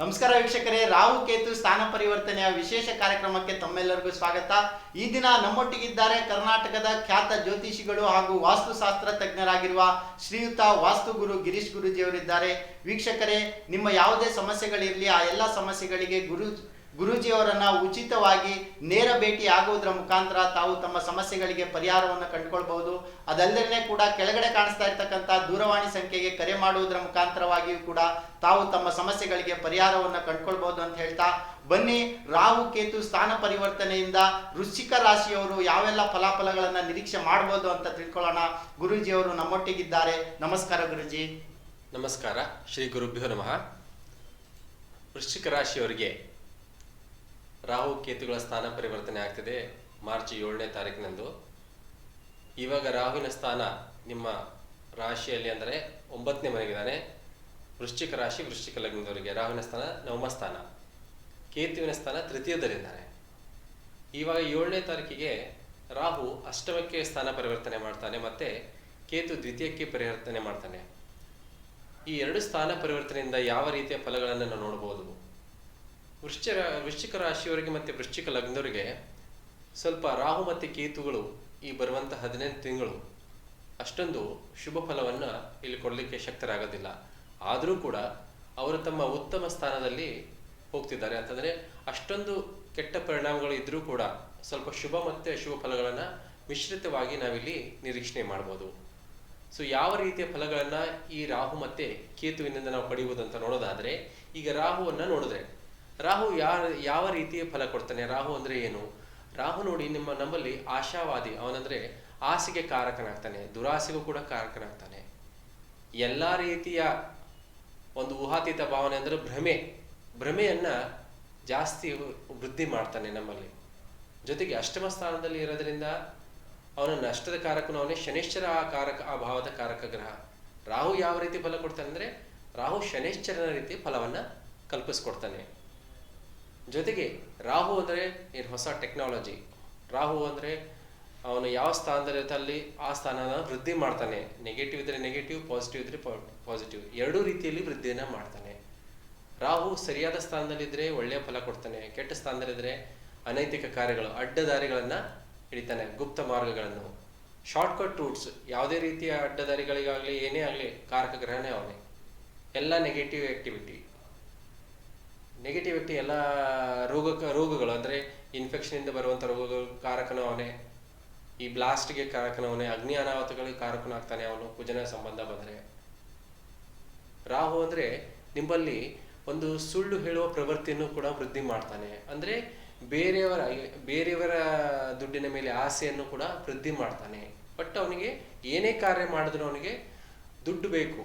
ನಮಸ್ಕಾರ ವೀಕ್ಷಕರೇ, ರಾಹು ಕೇತು ಸ್ಥಾನ ಪರಿವರ್ತನೆಯ ವಿಶೇಷ ಕಾರ್ಯಕ್ರಮಕ್ಕೆ ತಮ್ಮೆಲ್ಲರಿಗೂ ಸ್ವಾಗತ. ಈ ದಿನ ನಮ್ಮೊಟ್ಟಿಗಿದ್ದಾರೆ ಕರ್ನಾಟಕದ ಖ್ಯಾತ ಜ್ಯೋತಿಷಿಗಳು ಹಾಗೂ ವಾಸ್ತುಶಾಸ್ತ್ರ ತಜ್ಞರಾಗಿರುವ ಶ್ರೀಯುತ ವಾಸ್ತು ಗುರು ಗಿರೀಶ್ ಗುರುಜಿಯವರಿದ್ದಾರೆ. ವೀಕ್ಷಕರೇ, ನಿಮ್ಮ ಯಾವುದೇ ಸಮಸ್ಯೆಗಳಿರಲಿ, ಆ ಎಲ್ಲ ಸಮಸ್ಯೆಗಳಿಗೆ ಗುರು ಗುರೂಜಿಯವರನ್ನ ಉಚಿತವಾಗಿ ನೇರ ಭೇಟಿ ಆಗುವುದರ ಮುಖಾಂತರ ತಾವು ತಮ್ಮ ಸಮಸ್ಯೆಗಳಿಗೆ ಪರಿಹಾರವನ್ನು ಕಂಡುಕೊಳ್ಬಹುದು. ಅದಲ್ಲದೆ ಕೂಡ ಕೆಳಗಡೆ ಕಾಣಿಸ್ತಾ ಇರ್ತಕ್ಕಂಥ ದೂರವಾಣಿ ಸಂಖ್ಯೆಗೆ ಕರೆ ಮಾಡುವುದರ ಮುಖಾಂತರವಾಗಿಯೂ ಕೂಡ ತಾವು ತಮ್ಮ ಸಮಸ್ಯೆಗಳಿಗೆ ಪರಿಹಾರವನ್ನು ಕಂಡುಕೊಳ್ಬಹುದು ಅಂತ ಹೇಳ್ತಾ, ಬನ್ನಿ ರಾಹು ಕೇತು ಸ್ಥಾನ ಪರಿವರ್ತನೆಯಿಂದ ವೃಶ್ಚಿಕ ರಾಶಿಯವರು ಯಾವೆಲ್ಲ ಫಲಾಫಲಗಳನ್ನು ನಿರೀಕ್ಷೆ ಮಾಡಬಹುದು ಅಂತ ತಿಳ್ಕೊಳ್ಳೋಣ. ಗುರೂಜಿಯವರು ನಮ್ಮೊಟ್ಟಿಗಿದ್ದಾರೆ. ನಮಸ್ಕಾರ ಗುರುಜಿ. ನಮಸ್ಕಾರ. ಶ್ರೀ ಗುರುಭ್ಯೋ ನಮಃ. ವೃಶ್ಚಿಕ ರಾಶಿಯವರಿಗೆ ರಾಹು ಕೇತುಗಳ ಸ್ಥಾನ ಪರಿವರ್ತನೆ ಆಗ್ತಿದೆ ಮಾರ್ಚ್ ಏಳನೇ ತಾರೀಕಿನಂದು ಇವಾಗ ರಾಹುವಿನ ಸ್ಥಾನ ನಿಮ್ಮ ರಾಶಿಯಲ್ಲಿ ಅಂದರೆ ಒಂಬತ್ತನೇ ಮನೆಗಿದ್ದಾನೆ. ವೃಶ್ಚಿಕ ರಾಶಿ, ವೃಶ್ಚಿಕ ಲಗ್ನದವರಿಗೆ ರಾಹುವಿನ ಸ್ಥಾನ ನವಮ ಸ್ಥಾನ. ಕೇತುವಿನ ಸ್ಥಾನ ತೃತೀಯದಲ್ಲಿದ್ದಾನೆ ಇವಾಗ ಏಳನೇ ತಾರೀಕಿಗೆ ರಾಹು ಅಷ್ಟಮಕ್ಕೆ ಸ್ಥಾನ ಪರಿವರ್ತನೆ ಮಾಡ್ತಾನೆ ಮತ್ತು ಕೇತು ದ್ವಿತೀಯಕ್ಕೆ ಪರಿವರ್ತನೆ ಮಾಡ್ತಾನೆ. ಈ ಎರಡು ಸ್ಥಾನ ಪರಿವರ್ತನೆಯಿಂದ ಯಾವ ರೀತಿಯ ಫಲಗಳನ್ನು ನಾವು ನೋಡಬಹುದು ವೃಶ್ಚಿಕ ವೃಶ್ಚಿಕ ರಾಶಿಯವರಿಗೆ ಮತ್ತು ವೃಶ್ಚಿಕ ಲಗ್ನವರಿಗೆ ಸ್ವಲ್ಪ ರಾಹು ಮತ್ತು ಕೇತುಗಳು ಈ ಬರುವಂಥ ಹದಿನೆಂಟು ತಿಂಗಳು ಅಷ್ಟೊಂದು ಶುಭ ಫಲವನ್ನು ಇಲ್ಲಿ ಕೊಡಲಿಕ್ಕೆ ಶಕ್ತರಾಗೋದಿಲ್ಲ. ಆದರೂ ಕೂಡ ಅವರು ತಮ್ಮ ಉತ್ತಮ ಸ್ಥಾನದಲ್ಲಿ ಹೋಗ್ತಿದ್ದಾರೆ. ಅಂತಂದರೆ ಅಷ್ಟೊಂದು ಕೆಟ್ಟ ಪರಿಣಾಮಗಳು ಇದ್ದರೂ ಕೂಡ ಸ್ವಲ್ಪ ಶುಭ ಮತ್ತು ಅಶುಭ ಫಲಗಳನ್ನು ಮಿಶ್ರಿತವಾಗಿ ನಾವಿಲ್ಲಿ ನಿರೀಕ್ಷಣೆ ಮಾಡ್ಬೋದು. ಸೊ ಯಾವ ರೀತಿಯ ಫಲಗಳನ್ನು ಈ ರಾಹು ಮತ್ತು ಕೇತುವಿನಿಂದ ನಾವು ಪಡೆಯುವುದಂತ ನೋಡೋದಾದರೆ ನೋಡೋದಾದ್ರೆ, ಈಗ ರಾಹುವನ್ನು ನೋಡಿದ್ರೆ ರಾಹು ಯಾರ, ಯಾವ ರೀತಿಯ ಫಲ ಕೊಡ್ತಾನೆ? ರಾಹು ಅಂದ್ರೆ ಏನು? ರಾಹು ನೋಡಿ ನಿಮ್ಮ ನಮ್ಮಲ್ಲಿ ಆಶಾವಾದಿ, ಅವನಂದ್ರೆ ಆಸೆಗೆ ಕಾರಕನಾಗ್ತಾನೆ, ದುರಾಸೆಗೂ ಕೂಡ ಕಾರಕನಾಗ್ತಾನೆ. ಎಲ್ಲ ರೀತಿಯ ಒಂದು ಊಹಾತೀತ ಭಾವನೆ ಅಂದರೆ ಭ್ರಮೆ. ಭ್ರಮೆಯನ್ನ ಜಾಸ್ತಿ ವೃದ್ಧಿ ಮಾಡ್ತಾನೆ ನಮ್ಮಲ್ಲಿ. ಜೊತೆಗೆ ಅಷ್ಟಮ ಸ್ಥಾನದಲ್ಲಿ ಇರೋದ್ರಿಂದ ಅವನ ನಷ್ಟದ ಕಾರಕನು ಅವನೇ ಶನೇಶ್ವರ ಆ ಕಾರಕ, ಆ ಭಾವದ ಕಾರಕ ಗ್ರಹ. ರಾಹು ಯಾವ ರೀತಿ ಫಲ ಕೊಡ್ತಾನೆ ಅಂದ್ರೆ, ರಾಹು ಶನೇಶ್ವರನ ರೀತಿ ಫಲವನ್ನ ಕಲ್ಪಿಸ್ಕೊಡ್ತಾನೆ. ಜೊತೆಗೆ ರಾಹು ಅಂದರೆ ಏನು ಹೊಸ ಟೆಕ್ನಾಲಜಿ ರಾಹು ಅಂದರೆ ಅವನು ಯಾವ ಸ್ಥಾನದಲ್ಲಿರುತ್ತೆ ಅಲ್ಲಿ ಆ ಸ್ಥಾನನ ವೃದ್ಧಿ ಮಾಡ್ತಾನೆ. ನೆಗೆಟಿವ್ ಇದ್ರೆ ನೆಗೆಟಿವ್ ಪಾಸಿಟಿವ್ ಇದ್ರೆ ಪಾಸಿಟಿವ್ ಎರಡೂ ರೀತಿಯಲ್ಲಿ ವೃದ್ಧಿಯನ್ನು ಮಾಡ್ತಾನೆ. ರಾಹು ಸರಿಯಾದ ಸ್ಥಾನದಲ್ಲಿದ್ದರೆ ಒಳ್ಳೆಯ ಫಲ ಕೊಡ್ತಾನೆ. ಕೆಟ್ಟ ಸ್ಥಾನದಲ್ಲಿದ್ದರೆ ಅನೈತಿಕ ಕಾರ್ಯಗಳು, ಅಡ್ಡದಾರಿಗಳನ್ನು ಹಿಡಿತಾನೆ, ಗುಪ್ತ ಮಾರ್ಗಗಳನ್ನು. ಶಾರ್ಟ್ಕಟ್ ರೂಟ್ಸ್ ಯಾವುದೇ ರೀತಿಯ ಅಡ್ಡದಾರಿಗಳಿಗಾಗಲಿ, ಏನೇ ಆಗಲಿ, ಕಾರಕ ಗ್ರಹನೇ ಅವನೇ. ಎಲ್ಲ ನೆಗೆಟಿವ್ ಆಕ್ಟಿವಿಟಿ ನೆಗೆಟಿವ್ ಆಕ್ಟಿ ಎಲ್ಲ ರೋಗ ರೋಗಗಳು ಅಂದರೆ ಇನ್ಫೆಕ್ಷನಿಂದ ಬರುವಂಥ ರೋಗಗಳು ಕಾರಕನೂ ಅವನೇ ಈ ಬ್ಲಾಸ್ಟ್ಗೆ ಕಾರಕನವನೇ. ಅಗ್ನಿ ಅನಾಹುತಗಳಿಗೆ ಕಾರಕನಾಗ್ತಾನೆ ಅವನು, ಕುಜನ ಸಂಬಂಧ ಬಂದರೆ. ರಾಹು ಅಂದರೆ ನಿಮ್ಮಲ್ಲಿ ಒಂದು ಸುಳ್ಳು ಹೇಳುವ ಪ್ರವೃತ್ತಿಯನ್ನು ಕೂಡ ವೃದ್ಧಿ ಮಾಡ್ತಾನೆ. ಅಂದರೆ ಬೇರೆಯವರ ಬೇರೆಯವರ ದುಡ್ಡಿನ ಮೇಲೆ ಆಸೆಯನ್ನು ಕೂಡ ವೃದ್ಧಿ ಮಾಡ್ತಾನೆ. ಬಟ್ ಅವನಿಗೆ ಏನೇ ಕಾರ್ಯ ಮಾಡಿದ್ರು ಅವನಿಗೆ ದುಡ್ಡು ಬೇಕು.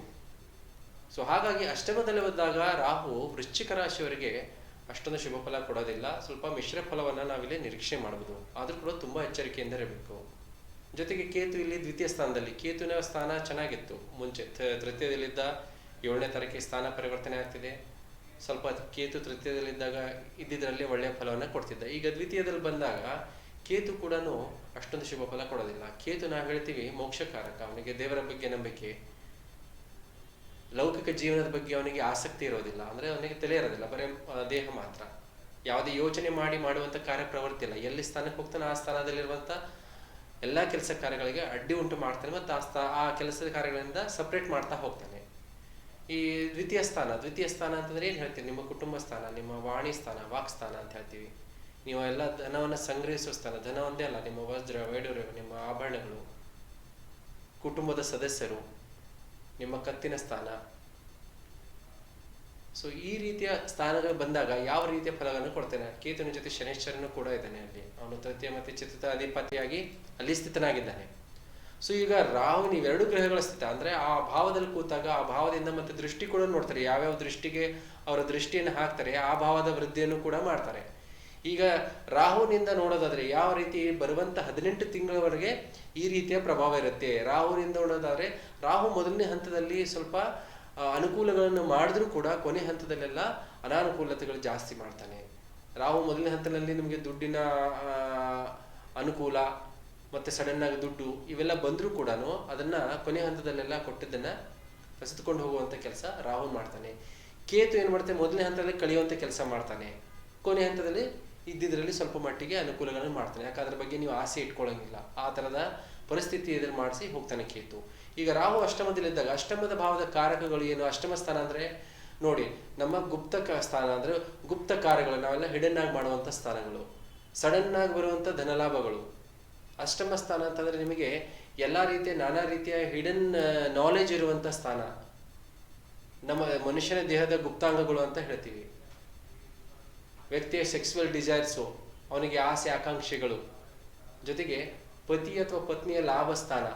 ಸೊ ಹಾಗಾಗಿ ಅಷ್ಟಮದಲ್ಲಿ ಬಂದಾಗ ರಾಹು ವೃಶ್ಚಿಕ ರಾಶಿಯವರಿಗೆ ಅಷ್ಟೊಂದು ಶುಭ ಫಲ ಕೊಡೋದಿಲ್ಲ. ಸ್ವಲ್ಪ ಮಿಶ್ರ ಫಲವನ್ನು ನಾವಿಲ್ಲಿ ನಿರೀಕ್ಷೆ ಮಾಡಬಹುದು ಆದರೂ ಕೂಡ ತುಂಬ ಎಚ್ಚರಿಕೆಯಿಂದ ಇರಬೇಕು. ಜೊತೆಗೆ ಕೇತು ಇಲ್ಲಿ ದ್ವಿತೀಯ ಸ್ಥಾನದಲ್ಲಿ. ಕೇತುವಿನ ಸ್ಥಾನ ಚೆನ್ನಾಗಿತ್ತು. ಮುಂಚೆ ತೃತೀಯದಲ್ಲಿದ್ದ ಏಳನೇ ತಾರೀಕಿಗೆ ಸ್ಥಾನ ಪರಿವರ್ತನೆ ಆಗ್ತಿದೆ. ಸ್ವಲ್ಪ ಕೇತು ತೃತೀಯದಲ್ಲಿದ್ದಾಗ ಇದ್ದಿದ್ರಲ್ಲಿ ಒಳ್ಳೆಯ ಫಲವನ್ನು ಕೊಡ್ತಿದ್ದ. ಈಗ ದ್ವಿತೀಯದಲ್ಲಿ ಬಂದಾಗ ಕೇತು ಕೂಡ ಅಷ್ಟೊಂದು ಶುಭ ಫಲ ಕೊಡೋದಿಲ್ಲ. ಕೇತು ನಾವು ಹೇಳ್ತೀವಿ ಮೋಕ್ಷಕಾರಕ. ಅವನಿಗೆ ದೇವರ ಬಗ್ಗೆ ನಂಬಿಕೆ. ಲೌಕಿಕ ಜೀವನದ ಬಗ್ಗೆ ಅವನಿಗೆ ಆಸಕ್ತಿ ಇರೋದಿಲ್ಲ. ಅಂದ್ರೆ ಅವನಿಗೆ ತಲೆ ಇರೋದಿಲ್ಲ. ಬರೀ ದೇಹ ಮಾತ್ರ. ಯಾವುದೇ ಯೋಚನೆ ಮಾಡಿ ಮಾಡುವಂತ ಕಾರ್ಯ ಪ್ರವೃತ್ತಿ ಇಲ್ಲ. ಎಲ್ಲಿ ಸ್ಥಾನಕ್ಕೆ ಹೋಗ್ತಾನೆ ಆ ಸ್ಥಾನದಲ್ಲಿರುವಂಥ ಎಲ್ಲ ಕೆಲಸ ಕಾರ್ಯಗಳಿಗೆ ಅಡ್ಡಿ ಉಂಟು ಮಾಡ್ತಾನೆ ಮತ್ತು ಆ ಸ್ಥಾ, ಆ ಕೆಲಸದ ಕಾರ್ಯಗಳಿಂದ ಸಪ್ರೇಟ್ ಮಾಡ್ತಾ ಹೋಗ್ತಾನೆ. ಈ ದ್ವಿತೀಯ ಸ್ಥಾನ ದ್ವಿತೀಯ ಸ್ಥಾನ ಅಂತಂದ್ರೆ ಏನು ಹೇಳ್ತೀವಿ ನಿಮ್ಮ ಕುಟುಂಬ ಸ್ಥಾನ, ನಿಮ್ಮ ವಾಣಿ ಸ್ಥಾನ, ವಾಕ್ ಸ್ಥಾನ ಅಂತ ಹೇಳ್ತೀವಿ. ನೀವು ಎಲ್ಲ ಧನವನ್ನು ಸಂಗ್ರಹಿಸುವ ಸ್ಥಾನ. ಧನ ಒಂದೇ ಅಲ್ಲ. ನಿಮ್ಮ ವಜ್ರ ವೈಡೂರ್ಯ ನಿಮ್ಮ ಆಭರಣಗಳು, ಕುಟುಂಬದ ಸದಸ್ಯರು ನಿಮ್ಮ ಕತ್ತಿನ ಸ್ಥಾನ. ಸೊ ಈ ರೀತಿಯ ಸ್ಥಾನಗಳು ಬಂದಾಗ ಯಾವ ರೀತಿಯ ಫಲಗಳನ್ನು ಕೊಡ್ತೇನೆ? ಕೇತುವಿನ ಜೊತೆ ಶನೇಶ್ವರನು ಕೂಡ ಇದ್ದಾನೆ ಅಲ್ಲಿ. ಅವನು ತೃತೀಯ ಮತ್ತು ಚತುರ್ಥ ಅಧಿಪತಿಯಾಗಿ ಅಲ್ಲಿ ಸ್ಥಿತನಾಗಿದ್ದಾನೆ. ಸೊ ಈಗ ರಾಹು ಇವೆರಡು ಗ್ರಹಗಳ ಸ್ಥಿತ, ಅಂದರೆ ಆ ಭಾವದಲ್ಲಿ ಕೂತಾಗ ಆ ಭಾವದಿಂದ ಮತ್ತೆ ದೃಷ್ಟಿ ಕೂಡ ನೋಡ್ತಾರೆ. ಯಾವ್ಯಾವ ದೃಷ್ಟಿಗೆ ಅವರ ದೃಷ್ಟಿಯನ್ನು ಹಾಕ್ತಾರೆ, ಆ ಭಾವದ ವೃದ್ಧಿಯನ್ನು ಕೂಡ ಮಾಡ್ತಾರೆ. ಈಗ ರಾಹುನಿಂದ ನೋಡೋದಾದ್ರೆ ಯಾವ ರೀತಿ ಬರುವಂತ ಹದಿನೆಂಟು ತಿಂಗಳವರೆಗೆ ಈ ರೀತಿಯ ಪ್ರಭಾವ ಇರುತ್ತೆ. ರಾಹುನಿಂದ ನೋಡೋದಾದ್ರೆ ರಾಹು ಮೊದಲನೇ ಹಂತದಲ್ಲಿ ಸ್ವಲ್ಪ ಅನುಕೂಲಗಳನ್ನು ಮಾಡಿದ್ರೂ ಕೂಡ ಕೊನೆ ಹಂತದಲ್ಲೆಲ್ಲ ಅನಾನುಕೂಲತೆಗಳು ಜಾಸ್ತಿ ಮಾಡ್ತಾನೆ. ರಾಹು ಮೊದಲನೇ ಹಂತದಲ್ಲಿ ನಿಮಗೆ ದುಡ್ಡಿನ ಅನುಕೂಲ ಮತ್ತೆ ಸಡನ್ ಆಗಿ ದುಡ್ಡು ಇವೆಲ್ಲ ಬಂದರೂ ಕೂಡ ಅದನ್ನ ಕೊನೆ ಹಂತದಲ್ಲೆಲ್ಲ ಕೊಟ್ಟಿದ್ದನ್ನ ಕಸಿದುಕೊಂಡು ಹೋಗುವಂಥ ಕೆಲಸ ರಾಹು ಮಾಡ್ತಾನೆ. ಕೇತು ಏನು ಮಾಡ್ತಾನೆ? ಮೊದಲನೇ ಹಂತದಲ್ಲಿ ಕಳೆಯುವಂಥ ಕೆಲಸ ಮಾಡ್ತಾನೆ. ಕೊನೆ ಹಂತದಲ್ಲಿ ಇದ್ದಿದ್ರಲ್ಲಿ ಸ್ವಲ್ಪ ಮಟ್ಟಿಗೆ ಅನುಕೂಲಗಳನ್ನು ಮಾಡ್ತಾನೆ ಯಾಕೆ ಅದ್ರ ಬಗ್ಗೆ ನೀವು ಆಸೆ ಇಟ್ಕೊಳ್ಳೋಂಗಿಲ್ಲ. ಆ ಥರದ ಪರಿಸ್ಥಿತಿ ಎದುರು ಮಾಡಿಸಿ ಹೋಗ್ತಾನೆ ಕೇತು. ಈಗ ರಾಹು ಅಷ್ಟಮದಲ್ಲಿದ್ದಾಗ ಅಷ್ಟಮದ ಭಾವದ ಕಾರಕಗಳು ಏನು? ಅಷ್ಟಮ ಸ್ಥಾನ ಅಂದರೆ ನೋಡಿ, ನಮ್ಮ ಗುಪ್ತ ಸ್ಥಾನ ಅಂದರೆ ಗುಪ್ತ ಕಾರ್ಯಗಳು, ನಾವೆಲ್ಲ ಹಿಡನ್ ಆಗಿ ಮಾಡುವಂಥ ಸ್ಥಾನಗಳು. ಸಡನ್ ಆಗಿ ಬರುವಂಥ ಧನಲಾಭಗಳು. ಅಷ್ಟಮ ಸ್ಥಾನ ಅಂತಂದ್ರೆ ನಿಮಗೆ ಎಲ್ಲ ರೀತಿಯ, ನಾನಾ ರೀತಿಯ ಹಿಡನ್ ನಾಲೆಜ್ ಇರುವಂಥ ಸ್ಥಾನ. ನಮ್ಮ ಮನುಷ್ಯನ ದೇಹದ ಗುಪ್ತಾಂಗಗಳು ಅಂತ ಹೇಳ್ತೀವಿ. ವ್ಯಕ್ತಿಯ ಸೆಕ್ಸುವಲ್ ಡಿಸೈರ್ಸು ಅವನಿಗೆ ಆಸೆ, ಆಕಾಂಕ್ಷೆಗಳು. ಜೊತೆಗೆ ಪತಿ ಅಥವಾ ಪತ್ನಿಯ ಲಾಭ ಸ್ಥಾನ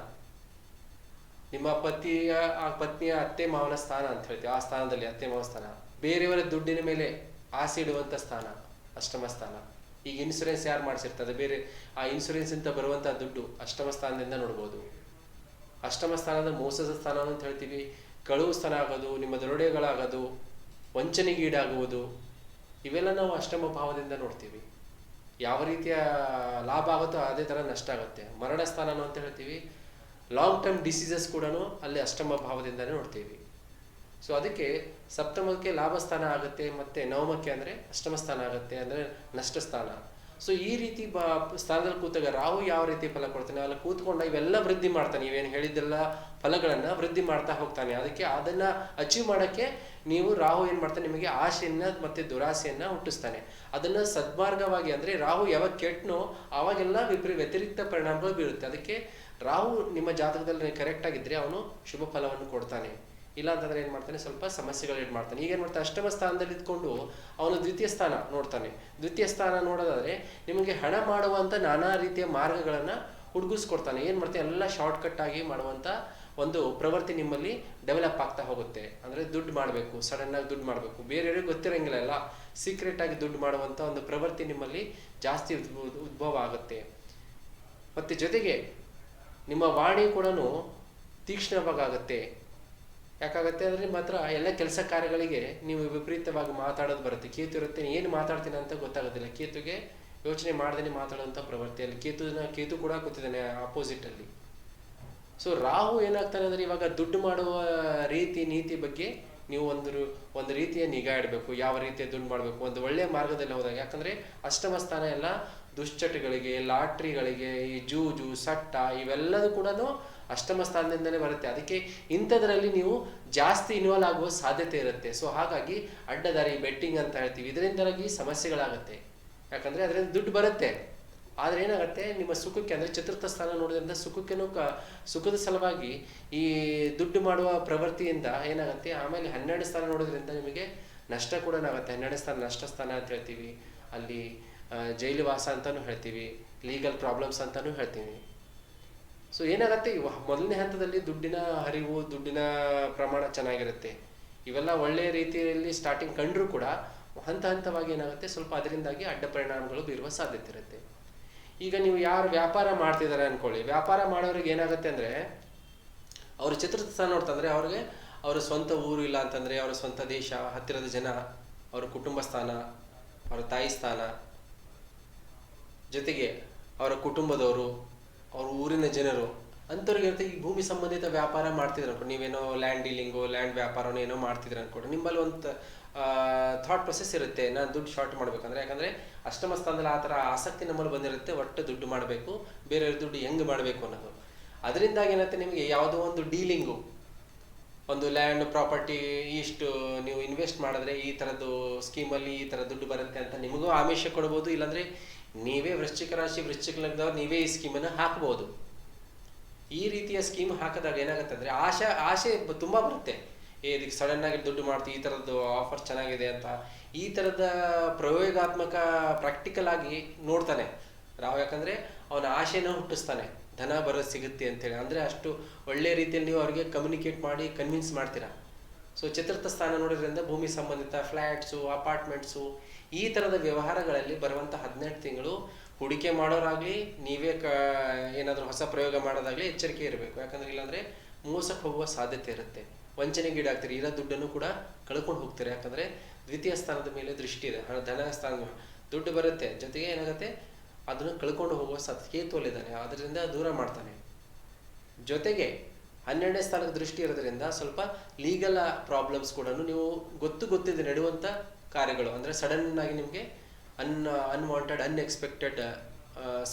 ನಿಮ್ಮ ಪತಿಯ, ಆ ಪತ್ನಿಯ ಅತ್ತೆ, ಮಾವನ ಸ್ಥಾನ ಅಂತ ಹೇಳ್ತೀವಿ. ಆ ಸ್ಥಾನದಲ್ಲಿ ಅತ್ತೆ ಮಾವನ ಸ್ಥಾನ. ಬೇರೆಯವರ ದುಡ್ಡಿನ ಮೇಲೆ ಆಸೆ ಇಡುವಂಥ ಸ್ಥಾನ, ಅಷ್ಟಮ ಸ್ಥಾನ. ಈಗ ಇನ್ಸೂರೆನ್ಸ್ ಯಾರು ಮಾಡಿಸಿರ್ತದೆ ಬೇರೆ, ಆ ಇನ್ಸೂರೆನ್ಸ್ ಅಂತ ಬರುವಂಥ ದುಡ್ಡು ಅಷ್ಟಮ ಸ್ಥಾನದಿಂದ ನೋಡ್ಬೋದು. ಅಷ್ಟಮ ಸ್ಥಾನದ ಮೋಸದ ಸ್ಥಾನ ಅಂತ ಹೇಳ್ತೀವಿ. ಕಳುವು ಸ್ಥಾನ ಆಗೋದು, ನಿಮ್ಮ ದರೋಡೆಗಳಾಗೋದು ವಂಚನೆಗೀಡಾಗುವುದು ಇವೆಲ್ಲ ನಾವು ಅಷ್ಟಮ ಭಾವದಿಂದ ನೋಡ್ತೀವಿ. ಯಾವ ರೀತಿಯ ಲಾಭ ಆಗುತ್ತೋ ಅದೇ ಥರ ನಷ್ಟ ಆಗುತ್ತೆ. ಮರಣ ಸ್ಥಾನ ಅಂತ ಹೇಳ್ತೀವಿ. ಲಾಂಗ್ ಟರ್ಮ್ ಡಿಸೀಸಸ್ ಕೂಡ ಅಲ್ಲಿ ಅಷ್ಟಮ ಭಾವದಿಂದಲೇ ನೋಡ್ತೀವಿ. ಸೊ ಅದಕ್ಕೆ ಸಪ್ತಮಕ್ಕೆ ಲಾಭ ಸ್ಥಾನ ಆಗುತ್ತೆ ಮತ್ತು ನವಮಕ್ಕೆ ಅಂದರೆ ಅಷ್ಟಮ ಸ್ಥಾನ ಆಗುತ್ತೆ ಅಂದರೆ ನಷ್ಟ ಸ್ಥಾನ. ಸೊ ಈ ರೀತಿ ಬ ಸ್ಥಾನದಲ್ಲಿ ಕೂತಾಗ ರಾಹು ಯಾವ ರೀತಿ ಫಲ ಕೊಡ್ತಾನೆ? ಅಲ್ಲಿ ಕೂತ್ಕೊಂಡ ಇವೆಲ್ಲ ವೃದ್ಧಿ ಮಾಡ್ತಾನೆ. ಇವೇನು ಹೇಳಿದ್ದೆಲ್ಲ ಫಲಗಳನ್ನ ವೃದ್ಧಿ ಮಾಡ್ತಾ ಹೋಗ್ತಾನೆ. ಅದಕ್ಕೆ ಅದನ್ನ ಅಚೀವ್ ಮಾಡೋಕ್ಕೆ ನೀವು ರಾಹು ಏನು ಮಾಡ್ತಾನೆ? ನಿಮಗೆ ಆಸೆಯನ್ನ ಮತ್ತೆ ದುರಾಸೆಯನ್ನ ಹುಟ್ಟಿಸ್ತಾನೆ. ಅದನ್ನ ಸದ್ಮಾರ್ಗವಾಗಿ ಅಂದರೆ ರಾಹು ಯಾವಾಗ ಕೆಟ್ಟನೋ ಆವಾಗೆಲ್ಲ ವಿಪರಿ ವ್ಯತಿರಿಕ್ತ ಪರಿಣಾಮಗಳು ಬೀರುತ್ತೆ. ಅದಕ್ಕೆ ರಾಹು ನಿಮ್ಮ ಜಾತಕದಲ್ಲಿ ಕರೆಕ್ಟ್ ಆಗಿದ್ರೆ ಅವನು ಶುಭ ಫಲವನ್ನು ಕೊಡ್ತಾನೆ. ಇಲ್ಲ ಅಂತಂದ್ರೆ ಏನ್ ಮಾಡ್ತಾನೆ? ಸ್ವಲ್ಪ ಸಮಸ್ಯೆಗಳು ಮಾಡ್ತಾನೆ. ಈಗ ಏನು ಮಾಡ್ತಾನೆ? ಅಷ್ಟಮ ಸ್ಥಾನದಲ್ಲಿ ಇದ್ಕೊಂಡು ಅವನು ದ್ವಿತೀಯ ಸ್ಥಾನ ನೋಡ್ತಾನೆ. ದ್ವಿತೀಯ ಸ್ಥಾನ ನೋಡೋದಾದ್ರೆ ನಿಮಗೆ ಹಣ ಮಾಡುವಂತ ನಾನಾ ರೀತಿಯ ಮಾರ್ಗಗಳನ್ನ ಹುಡುಗಿಸ್ಕೊಡ್ತಾನೆ. ಏನು ಮಾಡ್ತಾನೆ? ಎಲ್ಲ ಶಾರ್ಟ್ಕಟ್ ಆಗಿ ಮಾಡುವಂತ ಒಂದು ಪ್ರವೃತ್ತಿ ನಿಮ್ಮಲ್ಲಿ ಡೆವಲಪ್ ಆಗ್ತಾ ಹೋಗುತ್ತೆ. ಅಂದ್ರೆ ದುಡ್ಡು ಮಾಡಬೇಕು ಸಡನ್ ಆಗಿ ದುಡ್ಡು ಮಾಡಬೇಕು. ಬೇರೆಯವ್ರಿಗೆ ಗೊತ್ತಿರಂಗಿಲ್ಲ ಎಲ್ಲ. ಸೀಕ್ರೆಟ್ ಆಗಿ ದುಡ್ಡು ಮಾಡುವಂತ ಒಂದು ಪ್ರವೃತ್ತಿ ನಿಮ್ಮಲ್ಲಿ ಜಾಸ್ತಿ ಉದ್ಭವ ಆಗುತ್ತೆ. ಮತ್ತೆ ಜೊತೆಗೆ ನಿಮ್ಮ ವಾಣಿ ಕೂಡ ತೀಕ್ಷ್ಣವಾಗುತ್ತೆ ಯಾಕಾಗತ್ತೆ ಅಂದ್ರೆ ಮಾತ್ರ ಎಲ್ಲ ಕೆಲಸ ಕಾರ್ಯಗಳಿಗೆ ನೀವು ವಿಪರೀತವಾಗಿ ಮಾತಾಡೋದು ಬರುತ್ತೆ. ಕೇತು ಇರುತ್ತೆ ಏನು ಮಾತಾಡ್ತೀನಿ ಅಂತ ಗೊತ್ತಾಗೋದಿಲ್ಲ. ಕೇತುಗೆ ಯೋಚನೆ ಮಾಡ್ದೇನೆ ಪ್ರವೃತ್ತಿ ಅಲ್ಲಿ ಕೇತುನ, ಕೇತು ಕೂಡ ಕೂತಿದ್ದಾನೆ ಆಪೋಸಿಟ್ ಅಲ್ಲಿ. ಸೊ ರಾಹು ಏನಾಗ್ತಾನೆ ಅಂದ್ರೆ ಇವಾಗ ದುಡ್ಡು ಮಾಡುವ ರೀತಿ, ನೀತಿ ಬಗ್ಗೆ ನೀವು ಒಂದು ಒಂದು ರೀತಿಯ ನಿಗಾ ಇಡಬೇಕು. ಯಾವ ರೀತಿಯ ದುಡ್ಡು ಮಾಡಬೇಕು? ಒಂದು ಒಳ್ಳೆಯ ಮಾರ್ಗದಲ್ಲಿ ಹೋದಾಗ. ಯಾಕಂದ್ರೆ ಅಷ್ಟಮ ಸ್ಥಾನ ಎಲ್ಲ ದುಶ್ಚಟಗಳಿಗೆ, ಲಾಟ್ರಿಗಳಿಗೆ, ಈ ಜೂಜು, ಸಟ್ಟ ಇವೆಲ್ಲದೂ ಕೂಡ ಅಷ್ಟಮ ಸ್ಥಾನದಿಂದಲೇ ಬರುತ್ತೆ. ಅದಕ್ಕೆ ಇಂಥದ್ರಲ್ಲಿ ನೀವು ಜಾಸ್ತಿ ಇನ್ವಾಲ್ವ್ ಆಗುವ ಸಾಧ್ಯತೆ ಇರುತ್ತೆ. ಸೊ ಹಾಗಾಗಿ ಅಡ್ಡದಾರಿ ಬೆಟ್ಟಿಂಗ್ ಅಂತ ಹೇಳ್ತೀವಿ. ಇದರಿಂದಾಗಿ ಸಮಸ್ಯೆಗಳಾಗುತ್ತೆ. ಯಾಕಂದರೆ ಅದರಿಂದ ದುಡ್ಡು ಬರುತ್ತೆ. ಆದರೆ ಏನಾಗುತ್ತೆ? ನಿಮ್ಮ ಸುಖಕ್ಕೆ, ಅಂದರೆ ಚತುರ್ಥ ಸ್ಥಾನ ನೋಡೋದ್ರಿಂದ ಸುಖಕ್ಕೆನೂ ಕ, ಸುಖದ ಸಲುವಾಗಿ ಈ ದುಡ್ಡು ಮಾಡುವ ಪ್ರವೃತ್ತಿಯಿಂದ ಏನಾಗುತ್ತೆ? ಆಮೇಲೆ ಹನ್ನೆರಡು ಸ್ಥಾನ ನೋಡೋದ್ರಿಂದ ನಿಮಗೆ ನಷ್ಟ ಕೂಡ ಆಗುತ್ತೆ ಹನ್ನೆರಡು ಸ್ಥಾನ, ನಷ್ಟ ಸ್ಥಾನ ಅಂತ ಹೇಳ್ತೀವಿ. ಅಲ್ಲಿ ಜೈಲು ವಾಸ ಅಂತಲೂ ಹೇಳ್ತೀವಿ. ಲೀಗಲ್ ಪ್ರಾಬ್ಲಮ್ಸ್ ಅಂತಲೂ ಹೇಳ್ತೀವಿ. ಸೊ ಏನಾಗತ್ತೆ? ಮೊದಲನೇ ಹಂತದಲ್ಲಿ ದುಡ್ಡಿನ ಹರಿವು, ದುಡ್ಡಿನ ಪ್ರಮಾಣ ಚೆನ್ನಾಗಿರುತ್ತೆ. ಇವೆಲ್ಲ ಒಳ್ಳೆಯ ರೀತಿಯಲ್ಲಿ ಸ್ಟಾರ್ಟಿಂಗ್ ಕಂಡರೂ ಕೂಡ ಹಂತ ಹಂತವಾಗಿ ಏನಾಗುತ್ತೆ? ಸ್ವಲ್ಪ ಅದರಿಂದಾಗಿ ಅಡ್ಡ ಪರಿಣಾಮಗಳು ಬೀರುವ ಸಾಧ್ಯತೆ ಇರುತ್ತೆ. ಈಗ ನೀವು ಯಾರು ವ್ಯಾಪಾರ ಮಾಡ್ತಿದ್ದಾರೆ ಅನ್ಕೊಳ್ಳಿ. ವ್ಯಾಪಾರ ಮಾಡೋರಿಗೆ ಏನಾಗುತ್ತೆ ಅಂದ್ರೆ, ಅವ್ರ ಸ್ಥಾನ ನೋಡ್ತಂದ್ರೆ ಅವ್ರಿಗೆ ಅವರ ಸ್ವಂತ ಊರು ಇಲ್ಲ ಅಂತಂದ್ರೆ ಅವರ ಸ್ವಂತ ದೇಶ, ಹತ್ತಿರದ ಜನ, ಅವರ ಕುಟುಂಬ ಸ್ಥಾನ, ಅವರ ತಾಯಿ ಸ್ಥಾನ, ಜೊತೆಗೆ ಅವರ ಕುಟುಂಬದವರು ಅವ್ರ ಊರಿನ ಜನರು, ಅಂಥವ್ರಿಗೆ ಈ ಭೂಮಿ ಸಂಬಂಧಿತ ವ್ಯಾಪಾರ ಮಾಡ್ತಿದ್ರು ಅನ್ಕೊಂಡು, ನೀವೇನೋ ಲ್ಯಾಂಡ್ ಡೀಲಿಂಗು ಲ್ಯಾಂಡ್ ವ್ಯಾಪಾರನೋ ಏನೋ ಮಾಡ್ತಿದ್ರು ಅನ್ಕೊಂಡು, ನಿಮ್ಮಲ್ಲಿ ಒಂದು ಥಾಟ್ ಪ್ರೊಸೆಸ್ ಇರುತ್ತೆ, ನಾನು ದುಡ್ಡು ಶಾರ್ಟ್ ಮಾಡ್ಬೇಕಂದ್ರೆ, ಯಾಕಂದ್ರೆ ಅಷ್ಟಮ ಸ್ಥಾನದಲ್ಲಿ ಆ ಥರ ಆಸಕ್ತಿ ನಮ್ಮಲ್ಲಿ ಬಂದಿರುತ್ತೆ, ಒಟ್ಟು ದುಡ್ಡು ಮಾಡಬೇಕು, ಬೇರೆಯವ್ರ ದುಡ್ಡು ಹೆಂಗೆ ಮಾಡಬೇಕು ಅನ್ನೋದು. ಅದರಿಂದಾಗಿ ಏನಾಗುತ್ತೆ ನಿಮಗೆ, ಯಾವುದೋ ಒಂದು ಡೀಲಿಂಗು ಒಂದು ಲ್ಯಾಂಡ್ ಪ್ರಾಪರ್ಟಿ ಇಷ್ಟು ನೀವು ಇನ್ವೆಸ್ಟ್ ಮಾಡಿದ್ರೆ ಈ ಥರದ್ದು ಸ್ಕೀಮಲ್ಲಿ ಈ ಥರ ದುಡ್ಡು ಬರುತ್ತೆ ಅಂತ ನಿಮಗೂ ಆಮಿಷ ಕೊಡ್ಬೋದು, ಇಲ್ಲಾಂದ್ರೆ ನೀವೇ ವೃಶ್ಚಿಕ ರಾಶಿ, ವೃಶ್ಚಿಕ ಲಗ್ನದವ್ರು, ನೀವೇ ಈ ಸ್ಕೀಮನ್ನು ಹಾಕ್ಬೋದು. ಈ ರೀತಿಯ ಸ್ಕೀಮ್ ಹಾಕಿದಾಗ ಏನಾಗುತ್ತೆ ಅಂದ್ರೆ ಆಶೆ ಆಸೆ ತುಂಬಾ ಬರುತ್ತೆ. ಏ, ಇದಕ್ಕೆ ಆಗಿ ದುಡ್ಡು ಮಾಡ್ತೀವಿ, ಈ ಥರದ್ದು ಆಫರ್ ಚೆನ್ನಾಗಿದೆ ಅಂತ. ಈ ಥರದ ಪ್ರಯೋಗಾತ್ಮಕ ಪ್ರಾಕ್ಟಿಕಲ್ ಆಗಿ ನೋಡ್ತಾನೆ. ರಾವ್ ಯಾಕಂದ್ರೆ ಅವನ ಆಶೆನ ಹುಟ್ಟಿಸ್ತಾನೆ. ಧನ ಬರೋದು ಸಿಗುತ್ತೆ ಅಂತೇಳಿ. ಅಂದ್ರೆ ಅಷ್ಟು ಒಳ್ಳೆ ರೀತಿಯಲ್ಲಿ ನೀವು ಅವ್ರಿಗೆ ಕಮ್ಯುನಿಕೇಟ್ ಮಾಡಿ ಕನ್ವಿನ್ಸ್ ಮಾಡ್ತೀರಾ. ಸೊ ಚತುರ್ಥ ಸ್ಥಾನ ನೋಡೋದ್ರಿಂದ ಭೂಮಿ ಸಂಬಂಧಿತ ಫ್ಲ್ಯಾಟ್ಸು ಅಪಾರ್ಟ್ಮೆಂಟ್ಸು ಈ ಥರದ ವ್ಯವಹಾರಗಳಲ್ಲಿ ಬರುವಂಥ ಹದಿನೆಂಟು ತಿಂಗಳು ಹೂಡಿಕೆ ಮಾಡೋರಾಗಲಿ, ನೀವೇ ಕ, ಏನಾದರೂ ಹೊಸ ಪ್ರಯೋಗ ಮಾಡೋದಾಗಲಿ ಎಚ್ಚರಿಕೆ ಇರಬೇಕು. ಯಾಕಂದ್ರೆ ಇಲ್ಲಾಂದರೆ ಮೋಸಕ್ಕೆ ಹೋಗುವ ಸಾಧ್ಯತೆ ಇರುತ್ತೆ. ವಂಚನೆಗೀಡಾಗ್ತೀರಿ ಇರೋ ದುಡ್ಡನ್ನು ಕೂಡ ಕಳ್ಕೊಂಡು ಹೋಗ್ತೀರಿ. ಯಾಕಂದರೆ ದ್ವಿತೀಯ ಸ್ಥಾನದ ಮೇಲೆ ದೃಷ್ಟಿ ಇದೆ. ಧನ, ಸ್ಥಾನ, ದುಡ್ಡು ಬರುತ್ತೆ. ಜೊತೆಗೆ ಏನಾಗುತ್ತೆ? ಅದನ್ನು ಕಳ್ಕೊಂಡು ಹೋಗುವ ಸಾಧ್ಯತೆ ತೋಲಿದ್ದಾನೆ ಅದರಿಂದ ದೂರ ಮಾಡ್ತಾನೆ. ಜೊತೆಗೆ ಹನ್ನೆರಡನೇ ಸ್ಥಾನದ ದೃಷ್ಟಿ ಇರೋದ್ರಿಂದ ಸ್ವಲ್ಪ ಲೀಗಲ್ ಪ್ರಾಬ್ಲಮ್ಸ್ ಕೂಡ ನೀವು ಗೊತ್ತು ಗೊತ್ತಿದ್ದು ನಡೆಯುವಂಥ ಕಾರ್ಯಗಳು. ಅಂದರೆ ಆಗಿ ನಿಮಗೆ ಅನ್ ಅನ್ವಾಂಟೆಡ್ ಅನ್ಎಕ್ಸ್ಪೆಕ್ಟೆಡ್